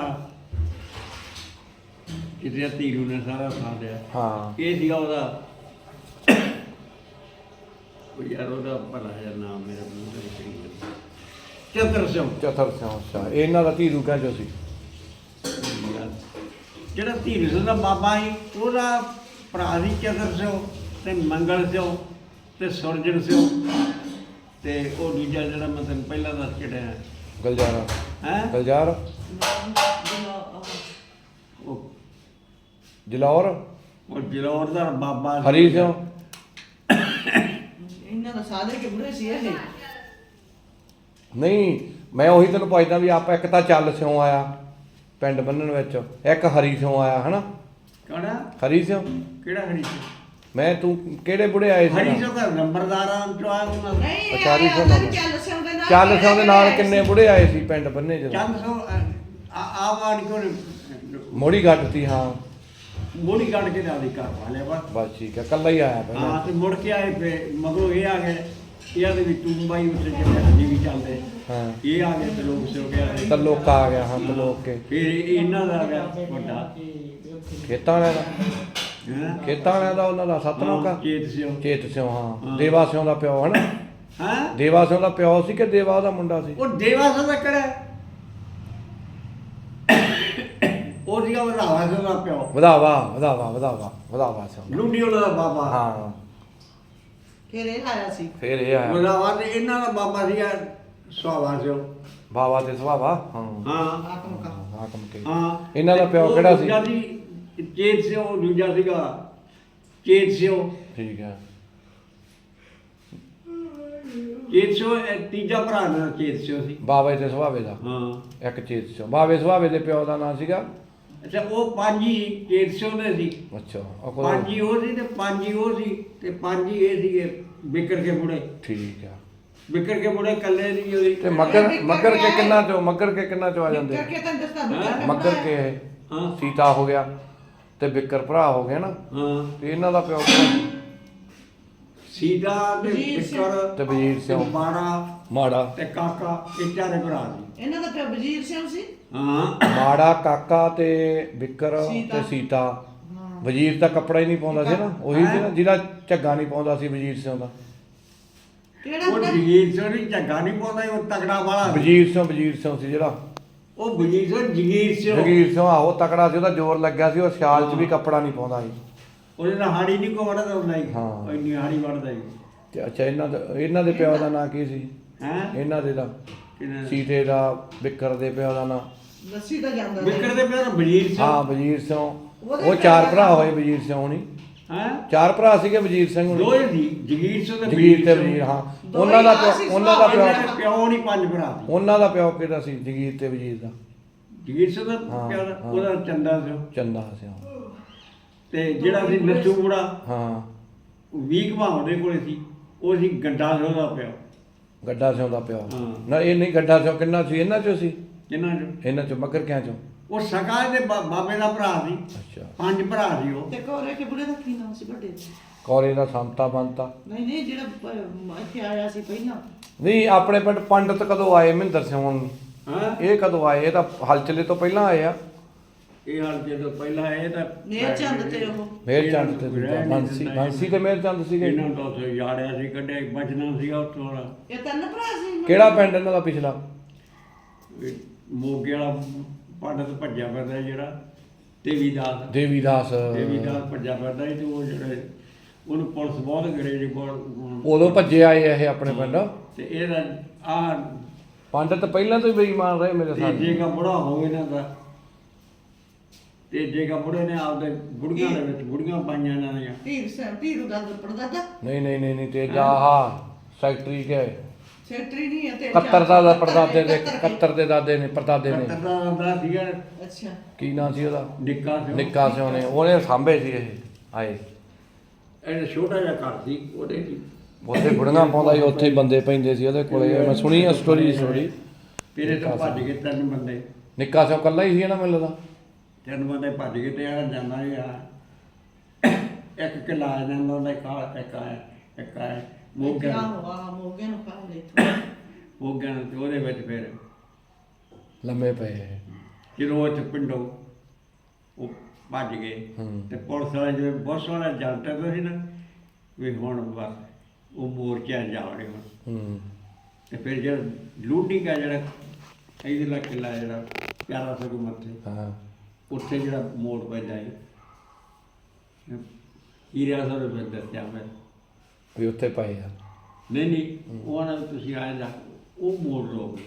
ਕਿਤੇ ਧੀਰੂ ਨੇ ਸਾਰਾ ਸਾਥ ਦਿਆ। ਹਾਂ। ਇਹ ਸੀਗਾ ਉਹਦਾ ਉਹ ਯਾਰ ਉਹਦਾ ਭਲਾ ਜਿਹਾ ਨਾਮ ਮੇਰੇ ਮੂੰਹ ਤੇ ਨਿਕਲ ਗਿਆ ਚਤਰ ਸਿੰਘ ਚਤਰ ਸਿੰਘ ਅੱਛਾ। ਇਹਨਾਂ ਦਾ ਧੀਰੂ ਕਾ ਜੋ ਸੀ। ਜਿਹੜਾ ਧੀਰੂ ਸਿੰਘ ਦਾ ਬਾਬਾ ਸੀ ਉਹਦਾ ਭਰਾ ਸੀ ਚਤਰ ਸਿੰਘ ਤੇ ਮੰਗਲ ਸਿੰਘ ਤੇ ਸੁਰਜਣ ਸਿੰਘ ਤੇ ਉਹ ਦੂਜਾ ਜਿਹੜਾ ਮੈਂ ਤੈਨੂੰ ਪਹਿਲਾਂ ਦੱਸ ਕੇ ਡਿਆ। ਗਲਜਾਰਾ। ਹੈ? ਗਲਜਾਰ ਉਹ ਜਲੌਰ? ਉਹ ਜਲੌਰ ਦਾ ਬਾਬਾ। ਹਰੀ ਸਿੰਘ? ਇਹਨਾਂ ਦਾ ਸਾਦੇ ਕੇ ਬੁੜੇ ਸੀ ਇਹ? ਨਹੀਂ ਮੈਂ ਉਹੀ ਤੈਨੂੰ ਪੁੱਛਦਾ ਵੀ ਆਪਾਂ ਇੱਕ ਤਾਂ ਚੱਲ ਸਿਉਂ ਆਇਆ ਪਿੰਡ ਬੰਨਣ ਵਿੱਚ ਇੱਕ ਹਰੀ ਸਿਉਂ ਆਇਆ ਹਨਾ? ਕਿਹੜਾ? ਹਰੀ ਸਿਉਂ? ਕਿਹੜਾ ਹਰੀ ਸਿੰਘ ਮੈਂ ਤੂੰ ਕਿਹੜੇ ਬੁੜੇ ਆਏ ਹਰੀ ਸੀ ਸਿੰਘ ਦਾ ਨੰਬਰਦਾਰਾਂ ਚੋਂ ਆਇਆ ਉਹਨਾਂ ਦਾ। ਚੱਲ ਸਿਉਂ ਦੇ ਨਾਲ ਚੱਲ ਸਿਉਂ ਦੇ ਨਾਲ ਕਿੰਨੇ ਬੁੜੇ ਆਏ ਸੀ ਪਿੰਡ ਬੰਨੇ ਜਦੋਂ? ਚੰਦ ਸੋ ਆਵਾਨ ਕੋ ਮੋੜੀ ਗੱਡਤੀ ਹਾਂ। ਮੋੜੀ ਕੱਢ ਕੇ ਨਾਲ ਘਰ ਵਾਲੇ ਬਸ। ਬਸ ਠੀਕ ਹੈ ਕੱਲਾ ਹੀ ਆਇਆ ਪਹਿਲਾਂ ਹਾਂ ਤੇ ਮੁੜ ਕੇ ਆਏ ਫੇ ਮਗਰੋਂ ਇਹ ਆ ਗਏ ਇਹਨਾਂ ਦੇ ਵੀ ਤੂੰ ਬਾਈ ਉੱਥੇ ਚੱਲਿਆ ਜੀ ਵੀ ਚੱਲਦੇ। ਹਾਂ। ਇਹ ਆ ਗਏ ਤੇ ਲੋਕ ਸੋ ਗਿਆ ਤਾਂ ਲੋਕ ਆ ਗਿਆ ਹਾਂ ਤਾਂ ਲੋਕ ਕੇ। ਫਿਰ ਇਹ- ਇਹਨਾਂ ਦਾ ਆ ਗਿਆ ਵੱਡਾ। ਖੇਤਾਂ ਵਾਲਿਆਂ ਦਾ। ਹੈ? ਖੇਤਾਂ ਵਾਲਿਆਂ ਦਾ ਉਹਨਾਂ ਦਾ ਸਤਨਾਮ ਕਾ ਚੇਤ ਸਿਓ ਚੇਤ ਸਿਉ ਹਾਂ। ਹਾਂ। ਦੇਵਾ ਸਿਉ ਦਾ ਪਿਓ ਹਨਾ? ਹਾਂ? ਦੇਵਾ ਸਿਉ ਦਾ ਪਿਓ ਸੀ ਕਿ ਦੇਵਾ ਉਹਦਾ ਮੁੰਡਾ ਸੀ? ਉਹ ਦੇਵਾ ਸਦਾ ਕੜਾ ਉਹ ਸੀਗਾ ਵਧਾਵਾ ਸਿੰਘ ਦਾ ਪਿਓ। ਵਧਾਵਾ ਵਧਾਵਾ ਵਧਾਵਾ ਵਧਾਵਾ ਲੁੰਡੀ ਉਹਨਾਂ ਦਾ ਬਾਬਾ। ਹਾਂ। ਫਿਰ ਇਹ ਆਇਆ ਸੀ। ਫਿਰ ਇਹ ਆਇਆ। ਵਧਾਵਾ ਤੇ ਇਹਨਾਂ ਦਾ ਬਾਬਾ ਸੀਗਾ ਸੁਹਾਵਾ ਸਿਓ ਬਾਵਾ ਤੇ ਸੁਭਾਵਾ ਹਾਂ। ਹਾਂ। ਆਤਮ ਕਾ। ਹਾਕਮ ਕੇ ਹਾਂ। ਇਹਨਾਂ ਦਾ ਪਿਓ ਕਿਹੜਾ ਸੀ? ਦੂਜਾ ਸੀ? ਚੇਤ ਸਿਓ ਦੂਜਾ ਸੀਗਾ ਚੇਤ ਸਿਓ ਠੀਕ ਹੈ। ਚੇਤ ਸਿਓ ਇਹ ਤੀਜਾ ਭਰਾ ਨਾ ਚੇਤ ਸਿਓ ਸੀ। ਬਾਵੇ ਤੇ ਸੁਭਾਵੇ ਦਾ। ਹਾਂ। ਇੱਕ ਚੇਤ ਸਿਉ ਬਾਵੇ ਸੁਭਾਵੇ ਦੇ ਪਿਓ ਦਾ ਨਾਂ ਸੀਗਾ ਅੱਛਾ ਉਹ ਪੰਜ ਹੀ ਚੇਤ ਸਿਓ ਦੇ ਸੀ। ਅੱਛਾ ਪੰਜ ਹੀ ਉਹ ਸੀ ਤੇ ਪੰਜ ਹੀ ਉਹ ਸੀ ਤੇ ਪੰਜ ਹੀ ਇਹ ਸੀਗੇ ਵਿਕਰ ਕੇ ਬੁੜੇ ਠੀਕ ਆ। ਵਿਕਰ ਕੇ ਬੁੜੇ ਕੱਲੇ ਨਹੀਂ ਉਹਦੀ। ਤੇ ਮੱਗਰ ਮੱਗਰ ਕੇ ਕਿੰਨਾ ਚੋਂ ਮੱਗਰ ਕੇ ਕਿੰਨਾ ਚੋਂ ਆ ਜਾਂਦੇ? ਕਰਕੇ ਤਾਂ ਦੱਸਦਾ ਹੈਂ? ਮੱਗਰ ਕੇ ਇਹ ਹਾਂ। ਸੀਤਾ ਹੋ ਗਿਆ ਤੇ ਬਿੱਕਰ ਭਰਾ ਹੋ ਗਿਆ ਨਾ। ਹਾਂ। ਤੇ ਇਹਨਾਂ ਦਾ ਪਿਓ ਕੌਣ? ਸੀਤਾ ਤੇ ਵਜ਼ੀਰ ਸਿੰਘ। ਵਿਕਰ ਤੇ ਵਜ਼ੀਰ ਸਿੰਘ। ਮਾੜਾ ਮਾੜਾ। ਤੇ ਕਾਕਾ ਇਹ ਚਾਰੇ ਭਰਾ ਸੀ। ਇਹਨਾਂ ਦਾ ਪਿਓ ਵਜ਼ੀਰ ਸਿੰਘ ਸੀ? ਹਾਂ। ਮਾੜਾ ਕਾਕਾ ਤੇ ਬਿੱਕਰ ਸੀਤਾ। ਤੇ ਸੀਤਾ। ਹਾਂ। ਵਜ਼ੀਰ ਤਾਂ ਕੱਪੜਾ ਹੀ ਨਹੀਂ ਪਾਉਂਦਾ ਸੀ ਨਾ। ਉਹੀ ਸੀ ਨਾ ਜਿਹਦਾ ਝੱਗਾ ਨਹੀਂ ਪਾਉਂਦਾ ਸੀ ਵਜ਼ੀਰ ਸਿੰਘ ਦਾ। ਕਿਹੜਾ ਉਹ ਜਗੀਰ ਸਿੰਘ ਨਹੀਂ ਝੱਗਾ ਨਹੀਂ ਪਾਉਂਦਾ ਸੀ, ਉਹ ਤਗੜਾ ਵਾਲਾ। ਸੀ। ਵਜ਼ੀਰ ਸਿੰਘ ਵਜ਼ੀਰ ਸਿੰਘ ਸੀ ਜਿਹੜਾ। ਉਹ ਵਜ਼ੀਰ ਸਿੰਘ ਜਗੀਰ ਸਿੰਘ ਜਗੀਰ ਸਿੰਘ ਆਹੋ ਤਕੜਾ ਸੀ ਉਹਦਾ ਜ਼ੋਰ ਲੱਗਿਆ ਸੀ ਉਹ ਸਿਆਲ 'ਚ ਵੀ ਕੱਪੜਾ ਨਹੀਂ ਪਾਉਂਦਾ ਸੀ। ਉਹਦੇ ਨਾਲ ਹਾੜੀ ਨਹੀਂ ਕੋ ਵੜਦਾ ਹੁੰਦਾ ਸੀ? ਹਾਂ। ਉਹ ਇੰਨੀ ਹਾੜੀ ਵੜਦਾ ਸੀ। ਤੇ ਅੱਛਾ ਇਹਨਾਂ ਦਾ ਇਹਨਾਂ ਦੇ ਪਿਓ ਦਾ ਨਾਂ ਕੀ ਸੀ? ਹੈ? ਇਹਨਾਂ ਦੇ ਦਾ। ਸੀਤੇ ਦਾ ਬਿੱਕਰ ਦੇ ਪਿਓ ਦਾ ਨਾਂ। ਲੱਸੀ ਤਾਂ ਜਾਂਦਾ ਵਿਕਰ ਦੇ ਪਿਆਰ ਵਜ਼ੀਰ ਸਿੰਘ। ਹਾਂ ਵਜ਼ੀਰ ਸਿੰਘ। ਉਹ ਪਿਓ ਚਾਰ ਦਾ ਭਰਾ ਹੋਏ ਵਜ਼ੀਰ ਸਿੰਘ ਹੋਣੀ। ਹੈ? ਚਾਰ ਭਰਾ ਸੀਗੇ ਵਜ਼ੀਰ ਸਿੰਘ ਹੋਣੀ। ਦੋਏ ਸੀ ਜਗੀਰ ਸਿੰਘ ਤੇ ਜਗੀਰ ਤੇ ਸਿੰਘ। ਵਜ਼ੀਰ ਹਾਂ। ਉਹਨਾਂ ਦਾ ਪਿਓ ਉਹਨਾਂ ਦਾ ਇਹਨਾਂ ਪਿਓ ਦੇ ਪਿਓ ਨਹੀਂ ਪੰਜ ਭਰਾ ਸੀ। ਉਹਨਾਂ ਦਾ ਪਿਓ ਕਿਹੜਾ ਸੀ? ਜਗੀਰ ਤੇ ਵਜ਼ੀਰ ਦਾ। ਜਗੀਰ ਸਿੰਘ ਦਾ ਹਾਂ, ਹਾਂ। ਉਹਦਾ ਚੰਦਾ ਸੀ। ਚੰਦਾ ਸੀ ਤੇ ਜਿਹੜਾ ਸੀ ਨੱਚੂ ਬੁੜਾ ਹਾਂ। ਵੀਕ ਉਹਦੇ ਕੋਲੇ ਸੀ। ਉਹ ਸੀ ਗੰਡਾ ਸੀ ਉਹਦਾ ਪਿਓ। ਗੱਡਾ ਸਿੰਘ ਦਾ ਪਿਓ। ਹਾਂ। ਨਾ ਇਹ ਨਹੀਂ ਗੱਡਾ ਸਿੰਘ ਕਿੰਨਾ ਸੀ? ਇਹਨਾਂ ਚੋਂ ਸੀ? ਜਿਨ੍ਹਾਂ ਚੋਂ? ਇਹਨਾਂ ਚੋਂ ਮਗਰ ਕਿਆਂ ਚੋਂ? ਉਹ ਸਕਾ ਦੇ ਬਾਬੇ ਦਾ ਭਰਾ ਸੀ। ਅੱਛਾ। ਪੰਜ ਭਰਾ ਸੀ ਉਹ। ਤੇ ਕੋਰੇ ਕੇ ਬੁੜੇ ਦਾ ਕੀ ਨਾਮ ਸੀ ਵੱਡੇ ਦਾ? ਕੌਰੇ ਦਾ ਸੰਤਾ ਬੰਤਾ। ਨਹੀਂ ਨਹੀਂ ਜਿਹੜਾ ਪ- ਇੱਥੇ ਆਇਆ ਸੀ ਪਹਿਲਾਂ। ਨਹੀਂ ਆਪਣੇ ਪਿੰਡ ਪੰਡਤ ਕਦੋਂ ਆਏ ਮਹਿੰਦਰ ਸਿੰਘ ਹੁਣ? ਹਾਂ? ਇਹ ਕਦੋਂ ਆਏ? ਇਹ ਤਾਂ ਹਲਚਲੇ ਤੋਂ ਪਹਿਲਾਂ ਆਏ ਆ। ਇਹ ਹਾਲ ਜਦੋਂ ਪਹਿਲਾਂ ਇਹ ਤਾਂ ਮੇਰ ਚੰਦ ਤੇ ਉਹ। ਮੇਰ ਚੰਦ ਤੇ ਦੂਜਾ ਬੰਸੀ ਬੰਸੀ ਤੇ ਮੇਰ ਚੰਦ ਸੀਗੇ? ਇਹਨਾਂ ਤੋਂ ਉੱਥੇ ਯਾੜਿਆ ਸੀ ਕੱਢਿਆ ਬਚਨਾ ਸੀਗਾ ਉੱਥੋਂ ਵਾਲਾ ਇਹ ਤਿੰਨ ਭਰਾ ਸੀ। ਇਹਨਾਂ ਦੇ? ਕਿਹੜਾ ਪਿੰਡ ਇਹਨਾਂ ਦਾ ਪਿਛਲਾ? ਇਹ ਮੋਗੇ ਵਾਲਾ ਪੰਡਤ ਭੱਜਿਆ ਫਿਰਦਾ ਜਿਹੜਾ ਦੇਵੀਦਾਸ। ਦੇਵੀਦਾਸ। ਦੇਵੀਦਾਸ ਭੱਜਿਆ ਫਿਰਦਾ ਸੀ ਤੇ ਉਹ ਜਿਹੜੇ ਉਹਨੂੰ ਪੁਲਿਸ ਬਹੁਤ ਅੰਗਰੇਜ਼ੀ ਬਹੁਤ ਉਦੋਂ ਭੱਜੇ ਆਏ ਇਹ ਆਪਣੇ ਪਿੰਡ। ਤੇ ਇਹਦਾ ਆ ਪੰਡਤ ਪਹਿਲਾਂ ਤੋਂ ਹੀ ਬੇਈਮਾਨ ਰਹੇ ਮੇਰੇ ਤੇ ਸਾਹਮਣੇ ਜੇਗਾ ਬੁੜਾ ਹੋਵੇ ਨਾ ਦਾ। ਤੇ ਜੇਗਾ ਬੁੜੇ ਨੇ ਆਪਦੇ ਗੁੜੀਆਂ ਦੇ ਵਿੱਚ ਗੁੜੀਆਂ ਪਾਈਆਂ ਇਹਨਾਂ ਦੀਆਂ। ਧੀਰ ਸਿੰਘ ਧੀਰੂ ਦਾ ਪੜਦਾਦਾ ਨਹੀਂ ਨਹੀਂ ਨਹੀਂ ਨਹੀਂ ਤੇ ਜਾਹਾ ਸੈਕਟਰੀ ਕੇ। ਸੈਕਟਰੀ ਨਹੀਂ ਹੈ ਤੇ 71 ਦਾ ਦਾ ਪਰਦਾਦੇ ਦੇ 71 ਦੇ ਦਾਦੇ ਨੇ ਪਰਦਾਦੇ ਨੇ। ਕੱਤਰ ਦਾ ਆਉਂਦਾ ਸੀਗਾ। ਅੱਛਾ। ਕੀ ਨਾਂ ਸੀ ਉਹਦਾ? ਨਿੱਕਾ ਸੀ। ਨਿੱਕਾ ਸਿਓ ਨੇ। ਉਹਨੇ ਸਾਂਭੇ ਸੀ ਇਹ ਆਏ। ਇਹ ਛੋਟਾ ਜਿਹਾ ਘਰ ਸੀ ਉਹਦੇ ਸੀ ਉੱਥੇ ਬੁੜੀਆਂ ਪਾਉਂਦਾ ਸੀ ਉੱਥੇ ਹੀ ਬੰਦੇ ਪੈਂਦੇ ਸੀ ਉਹਦੇ ਕੋਲੇ। ਮੈਂ ਸੁਣੀ ਆ ਸਟੋਰੀ ਸਟੋਰੀ ਤੇਰੇ ਤੋਂ ਭੱਜ ਗਏ ਤਿੰਨ ਬੰਦੇ। ਨਿੱਕਾ ਸਿਓ ਕੱਲਾ ਹੀ ਸੀ ਨਾ ਮੈਨੂੰ ਲੱਗਦਾ। ਤਿੰਨ ਬੰਦੇ ਭੱਜ ਗਏ ਤੇ ਆ ਜਾਂਦਾ ਹੀ ਆ ਇੱਕ ਕਿਲਾ ਜਾਂਦਾ ਉਹਦਾ ਕਾਲ ਇੱਕ ਆਇਆ ਇੱਕ ਆਇਆ ਹੋਆ ਮੋਗੇ ਨੂੰ ਲੈ ਨੂੰ ਤੇ ਉਹਦੇ ਵਿੱਚ ਫਿਰ ਲੰਮੇ ਪਏ ਇਹ। ਜਦੋਂ ਉੱਥੇ ਪਿੰਡੋਂ ਉਹ ਭੱਜ ਗਏ ਹੂੰ। ਤੇ ਪੁਲਿਸ ਵਾਲੇ ਜਿਵੇਂ ਬਹੁਤ ਸੋਹਣਾ ਜੰਟਰ ਤੋਂ ਸੀ ਨਾ ਵੀ ਹੁਣ ਬਸ ਉਹ ਮੋਰਚਾ ਜਾ ਵੜੇ ਹੁਣ। ਹੂੰ। ਤੇ ਫਿਰ ਜਿਹੜਾ ਲੂਡੀ ਦਾ ਜਿਹੜਾ ਇਹਦੇ ਕਿਲਾ ਜਿਹੜਾ ਪਿਆਰਾ ਸਿੰਘ ਮੱਥੇ ਹਾਂ। ਉੱਥੇ ਜਿਹੜਾ ਮੋੜ ਪੈਂਦਾ ਹੈ ਹੀਰਿਆ ਸਰ ਵਿੱਚ ਦੱਸਿਆ ਮੈਂ। ਵੀ ਉੱਥੇ ਪਏ ਆ। ਨਹੀਂ ਨਹੀਂ ਉਹ ਨਾ ਤੁਸੀਂ ਆਏ ਜਾ ਉਹ ਮੋੜ ਲੋਗੇ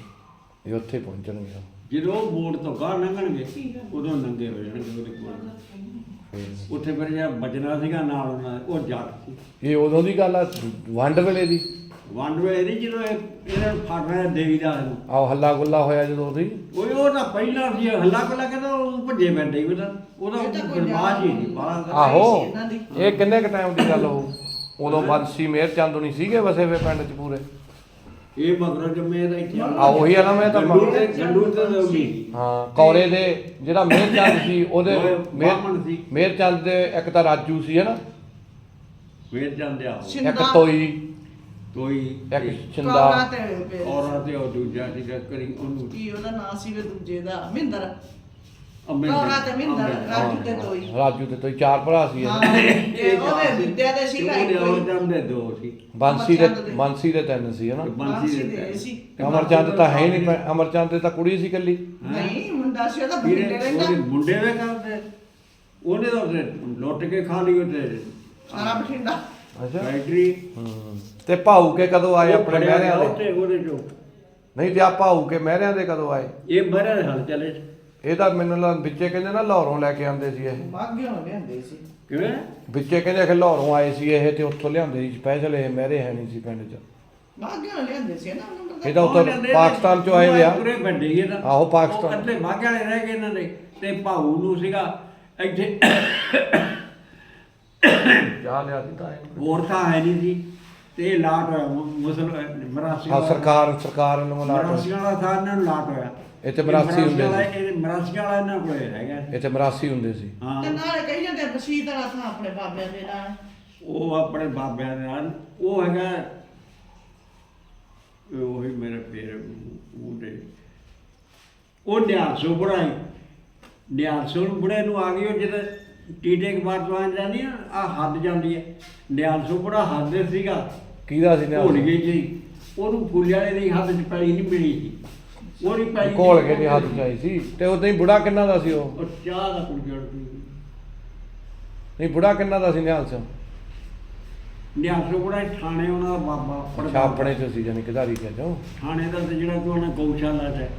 ਇਹ ਉੱਥੇ ਪਹੁੰਚਣਗੇ ਜਦੋਂ ਉਹ ਮੋੜ ਤੋਂ ਗਾਹ ਲੰਘਣਗੇ ਉਦੋਂ ਨੰਗੇ ਹੋ ਜਾਣਗੇ ਉਹਦੇ ਕੋਲ। ਫਿਰ। ਉੱਥੇ ਫਿਰ ਜਿਹੜਾ ਬਜਣਾ ਸੀਗਾ ਨਾਲ ਉਹਨਾਂ ਦਾ, ਉਹ ਜੱਟ ਸੀ। ਇਹ ਉਦੋਂ ਦੀ ਗੱਲ ਆ ਵੰਡ ਵੇਲੇ ਦੀ? ਵੰਡ ਵੇਲੇ ਨਹੀਂ ਜਦੋਂ ਇਹ ਇਹਨਾਂ ਨੂੰ ਫੜ ਰਿਹਾ ਦੇਵੀਦਾਸ ਨੂੰ ਆਹ ਹੱਲਾ ਗੁੱਲਾ ਹੋਇਆ ਜਦੋਂ ਉਹਦੀ? ਉਹ ਉਹ ਤਾਂ ਪਹਿਲਾਂ ਸੀ ਹੱਲਾ ਕੋਲਾ ਕਹਿੰਦਾ ਉਹ ਭੱਜੇ ਬੈਠੇ ਉਹਦਾ। ਉਹਦਾ ਇਹ ਤਾਂ ਕੋਈ ਬਰਬਾਦ ਹੀ ਨਹੀਂ ਬਾਹਰ ਆਹੋ ਦੀ। ਇਹ ਕਿੰਨੇ ਕ ਟਾਈਮ ਦੀ ਗੱਲ ਹੋਊ? ਉਦੋਂ ਬੰਸੀ ਮੇਰ ਚੰਦ ਨਹੀਂ ਸੀਗੇ ਵਸੇ ਵੇ ਪਿੰਡ ਚ ਪੂਰੇ। ਇਹ ਮਗਰੋਂ ਜੰਮੇ ਦਾ ਇੱਥੇ ਆ। ਉਹੀ ਆ ਨਾ ਮੈਂ ਤਾਂ ਗੰਡੂ ਤੇ ਗੰਡੂ ਤੇ ਲੋਗੀ ਹਾਂ ਕੌਰੇ ਦੇ ਜਿਹੜਾ ਮੇਰ ਚੰਦ ਸੀ ਉਹਦੇ ਬਾਹਮਣ ਸੀ। ਮੇਰ ਚੰਦ ਦੇ ਇੱਕ ਤਾਂ ਰਾਜੂ ਸੀ ਹਨਾ ਫੇਰ ਜਾਂਦੇ ਆ ਉਹ। ਇੱਕ ਸਿੰਦਾ। ਤੋਈ। ਕੋਈ ਇੱਕ ਕੌਰਾ ਛਿੰਦਾ ਤੇ ਫਿਰ ਔਰਾਂ ਤੇ ਉਹ ਦੂਜਾ ਜਿਹੜਾ ਕਰੀ ਉਹਨੂੰ। ਕੀ ਉਹਦਾ ਨਾਂ ਸੀ ਵੇ ਦੂਜੇ ਦਾ? ਮਹਿੰਦਰ। ਤੇ। ਰਾਜੂ ਤੇ ਤੋਈ। ਰਾਜੂ ਤੇ ਤੋਈ ਚਾਰ ਭਰਾ ਸੀ ਇਹ। ਹਾਂ ਇਹ ਉਹਦੇ ਵਿਦਿਆ ਦੇ ਸੀ ਉਹਦੇ ਲਾਈਕ ਉਹ ਜਾਂਦੇ ਦੋ ਸੀ। ਬੰਸੀ ਦੇ ਦੇ। ਬੰਸੀ ਦੇ ਤਿੰਨ ਸੀ ਹਨਾ ਬੰਸੀ ਦੇ ਦੇ ਸੀ। ਅਮਰਚੰਦ ਤਾਂ ਹੈ ਹੀ ਨਹੀਂ ਪੈ- ਅਮਰਚੰਦ ਤੇ ਤਾਂ ਕੁੜੀ ਸੀ ਇਕੱਲੀ। ਨਹੀਂ ਮੁੰਡਾ ਸੀ ਉਹਦਾ ਵੀਰੇ ਬੁੱਢੇ ਉਹਦੇ ਰਹਿੰਦਾ। ਮੁੰਡੇ ਵੇ ਕਰਦੇ ਉਹਨੇ ਤਾਂ ਲੁੱਟ ਕੇ ਖਾ ਲਈ ਉਹਦੇ। ਸਾਰਾ ਬਠਿੰਡਾ। ਅੱਛਾ। ਫੈਕਟਰੀ। ਹੂੰ। ਤੇ ਭਾਊ ਕੇ ਕਦੋਂ ਆਏ ਆਪਣੇ ਮਹਿਰਿਆਂ ਦੇ? ਉਹਦੇ ਚੋਂ। ਨਹੀਂ ਤੇ ਆ ਭਾਊ ਕੇ ਮਹਿਰਿਆਂ ਦੇ ਕਦੋਂ ਆਏ? ਇਹ ਮਰੇ ਹਲ ਚਲੇ ਇਹ ਤਾਂ ਮੈਨੂੰ ਲੱਗ ਵਿੱਚੇ ਕਹਿੰਦੇ ਨਾ ਲਾਹੌਰੋਂ ਲੈ ਕੇ ਆਉਂਦੇ ਸੀ ਇਹ। ਮਾਗਿਓ ਲਿਆਂਦੇ ਸੀ। ਕਿਵੇਂ? ਵਿੱਚੇ ਕਹਿੰਦੇ ਕਿ ਲਾਹੌਰੋਂ ਆਏ ਸੀ ਇਹ ਤੇ ਉੱਥੋਂ ਲਿਆਂਦੇ ਸੀ ਸਪੈਸ਼ਲ ਇਹ ਮਹਿਰੇ ਹੈ ਨਹੀਂ ਸੀ ਪਿੰਡ 'ਚ। ਮਾਗਿਓ ਲਿਆਂਦੇ ਸੀ ਨਾ ਉਹਨਾਂ ਦਾ ਇਹ ਤਾਂ ਉੱਥੋਂ ਪਾਕਿਸਤਾਨ 'ਚੋਂ ਆਏ ਵੇ ਆ। ਪੂਰੇ ਵੱਡੇ ਹੀ ਇਹ ਤਾਂ। ਆਹੋ, ਪਾਕਿਸਤਾਨ। ਉਹ ਅੱਧੇ ਮਾਗੇ ਵਾਲੇ ਰਹਿ ਗਏ ਇਹਨਾਂ ਦੇ ਤੇ ਭਾਊ ਨੂੰ ਸੀਗਾ ਇੱਥੇ ਜਾ ਲਿਆ ਸੀ ਤਾਂ ਇਹ। ਹੋਰ ਤਾਂ ਹੈ ਨਹੀਂ ਸੀ। ਤੇ ਇਹ ਲਾਟ ਹੋਇਆ ਮੁਸਲ ਮਰਾਸੀ ਹਾਂ ਸਰਕਾਰ ਸਰਕਾਰ ਵੱਲੋਂ ਲਾਟ ਮਰਾਸੀਆਂ ਵਾਲਾ ਥਾਂ ਇਹਨਾਂ ਨੂੰ ਲਾਟ ਹੋਇਆ। ਇੱਥੇ ਮਰਾਸੀ ਹੁੰਦੇ ਸੀ। ਇਹ ਮਰਾਸੀਆਂ ਵਾਲਾ ਇਹਨਾਂ ਕੋਲੇ ਹੈਗਾ। ਇੱਥੇ ਮਰਾਸੀ ਹੁੰਦੇ ਸੀ। ਹਾਂ। ਤੇ ਨਾਲੇ ਕਹੀ ਜਾਂਦੇ ਬਸੀਤ ਵਾਲਾ ਥਾਂ ਆਪਣੇ ਬਾਬਿਆਂ ਦੇ ਨਾਲ। ਉਹ ਆਪਣੇ ਬਾਬਿਆਂ ਦੇ ਨਾਲ। ਉਹ ਹੈਗਾ ਉਹ ਹੀ ਮੇਰੇ ਪੇਰ ਉਹਦੇ ਉਹ ਨਿਹਾਲ ਸੋ। ਬੁੜਾਈ ਨਿਹਾਲ ਸੋ ਬੁੜੇ ਨੂੰ ਆ ਗਈ ਉਹ ਜਿਹੜਾ ਟੀਟੇ ਬਾਅਦ ਤੋਂ ਆ ਜਾਂਦੀ ਆ ਆ ਹੱਦ ਜਾਂਦੀ ਹੈ ਨਿਹਾਲ ਸੋ ਬੁੜਾ ਹੱਦ ਦੇ ਸੀਗਾ। ਕਿਹਦਾ ਸੀ ਭੁੱਲ ਨਿਆਲ ਗਈ ਜੀ। ਉਹਨੂੰ ਫੁੱਲੇ ਵਾਲੇ ਦੀ ਹੱਦ ਚ ਪੈਲੀ ਨਹੀਂ ਮਿਲੀ ਸੀ। ਉਹਦੀ ਪੈਲੀ ਘੋਲ ਕੇ ਦੀ ਹੱਥ ਚ ਆਈ ਸੀ। ਤੇ ਉਦੋਂ ਹੀ ਬੁੜਾ ਕਿੰਨਾ ਦਾ ਸੀ ਉਹ? ਉਹ ਚਾਹ ਦਾ ਕੁੜ ਜੜ ਨਹੀਂ ਬੁੜਾ ਕਿੰਨਾ ਦਾ ਸੀ ਨਿਹਾਲ ਸਿੰਘ ਨਿਹਾਲ ਸੋ ਬੁੜਾ ਥਾਣੇ ਉਹਨਾਂ ਦਾ ਬਾਬਾ ਅੱਛਾ ਆਪਣੇ ਚ ਸੀ ਜਾਨੀ ਕਿਧਾਰੀ ਚ ਜੋ ਥਾਣੇ ਦਾ ਤੇ ਜਿਹੜਾ ਤੂੰ ਉਹਨਾਂ ਗਊਸ਼ਾਲਾ ਚ ਹੈ,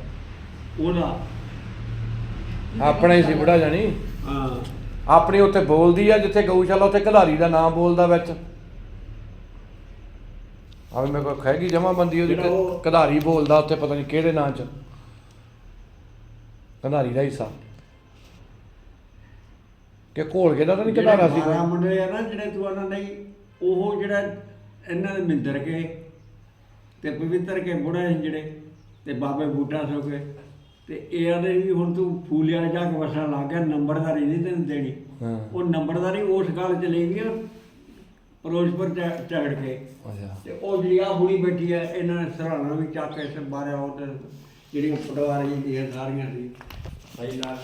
ਉਹਦਾ। ਆਪਣੇ ਸੀ ਬੁੜਾ ਜਾਨੀ ਹਾਂ। ਆਪਣੀ ਉੱਥੇ ਬੋਲਦੀ ਆ ਜਿੱਥੇ ਗਊਸ਼ਾਲਾ ਉੱਥੇ ਕਲਾਰੀ ਦਾ ਨਾਮ ਬੋਲਦਾ ਵਿੱਚ। ਆਵੇ ਮੇਰੇ ਕੋਲ ਖੈਗੀ ਜਮਾਬੰਦੀ ਉਹਦੀ ਕਧਾਰੀ ਬੋਲਦਾ ਉੱਥੇ ਪਤਾ ਨਹੀਂ ਕਿਹੜੇ ਨਾਂ ਚ। ਕਧਾਰੀ ਦਾ ਹਿੱਸਾ। ਕਿ ਘੋਲ ਕੇ ਦਾ ਤਾਂ ਨਹੀਂ ਕਧਾਰਾ ਸੀ ਕੋਈ? ਮੁੰਡੇ ਆ ਨਾ ਜਿਹੜੇ ਤੂੰ ਉਹਨਾਂ ਨਹੀਂ ਉਹ ਜਿਹੜਾ ਇਹਨਾਂ ਦੇ ਮਿੰਦਰ ਕੇ ਤੇ ਪਵਿੱਤਰ ਕੇ ਬੁੜਾ ਜਿਹੜੇ ਤੇ ਬਾਬੇ ਬੂਟਾ ਸੋ ਕੇ ਤੇ ਇਹ ਆਦੇ ਵੀ ਹੁਣ ਤੂੰ ਫੂਲਿਆ ਜਾ ਕੇ ਵਸਣ ਲੱਗ ਗਿਆ ਨੰਬਰਦਾਰੀ ਨਹੀਂ ਤੈਨੂੰ ਦੇਣੀ। ਹਾਂ। ਉਹ ਨੰਬਰਦਾਰੀ ਉਸ ਗੱਲ ਚ ਲਈ ਗਈ ਫਿਰੋਜ਼ਪੁਰ ਚ ਝਗੜ ਕੇ। ਅੱਛਾ। ਤੇ ਉਹ ਜਿਹੜੀ ਆ ਬੁੜੀ ਬੈਠੀ ਹੈ ਇਹਨਾਂ ਨੇ ਸਰਾਣਾ ਵੀ ਚੱਕ ਕੇ ਬਾਰੇ ਉਹ ਜਿਹੜੀਆਂ ਪਟਵਾਰੀ ਦੀਆਂ ਸਾਰੀਆਂ ਸੀ। ਭਾਈ ਲਾਲ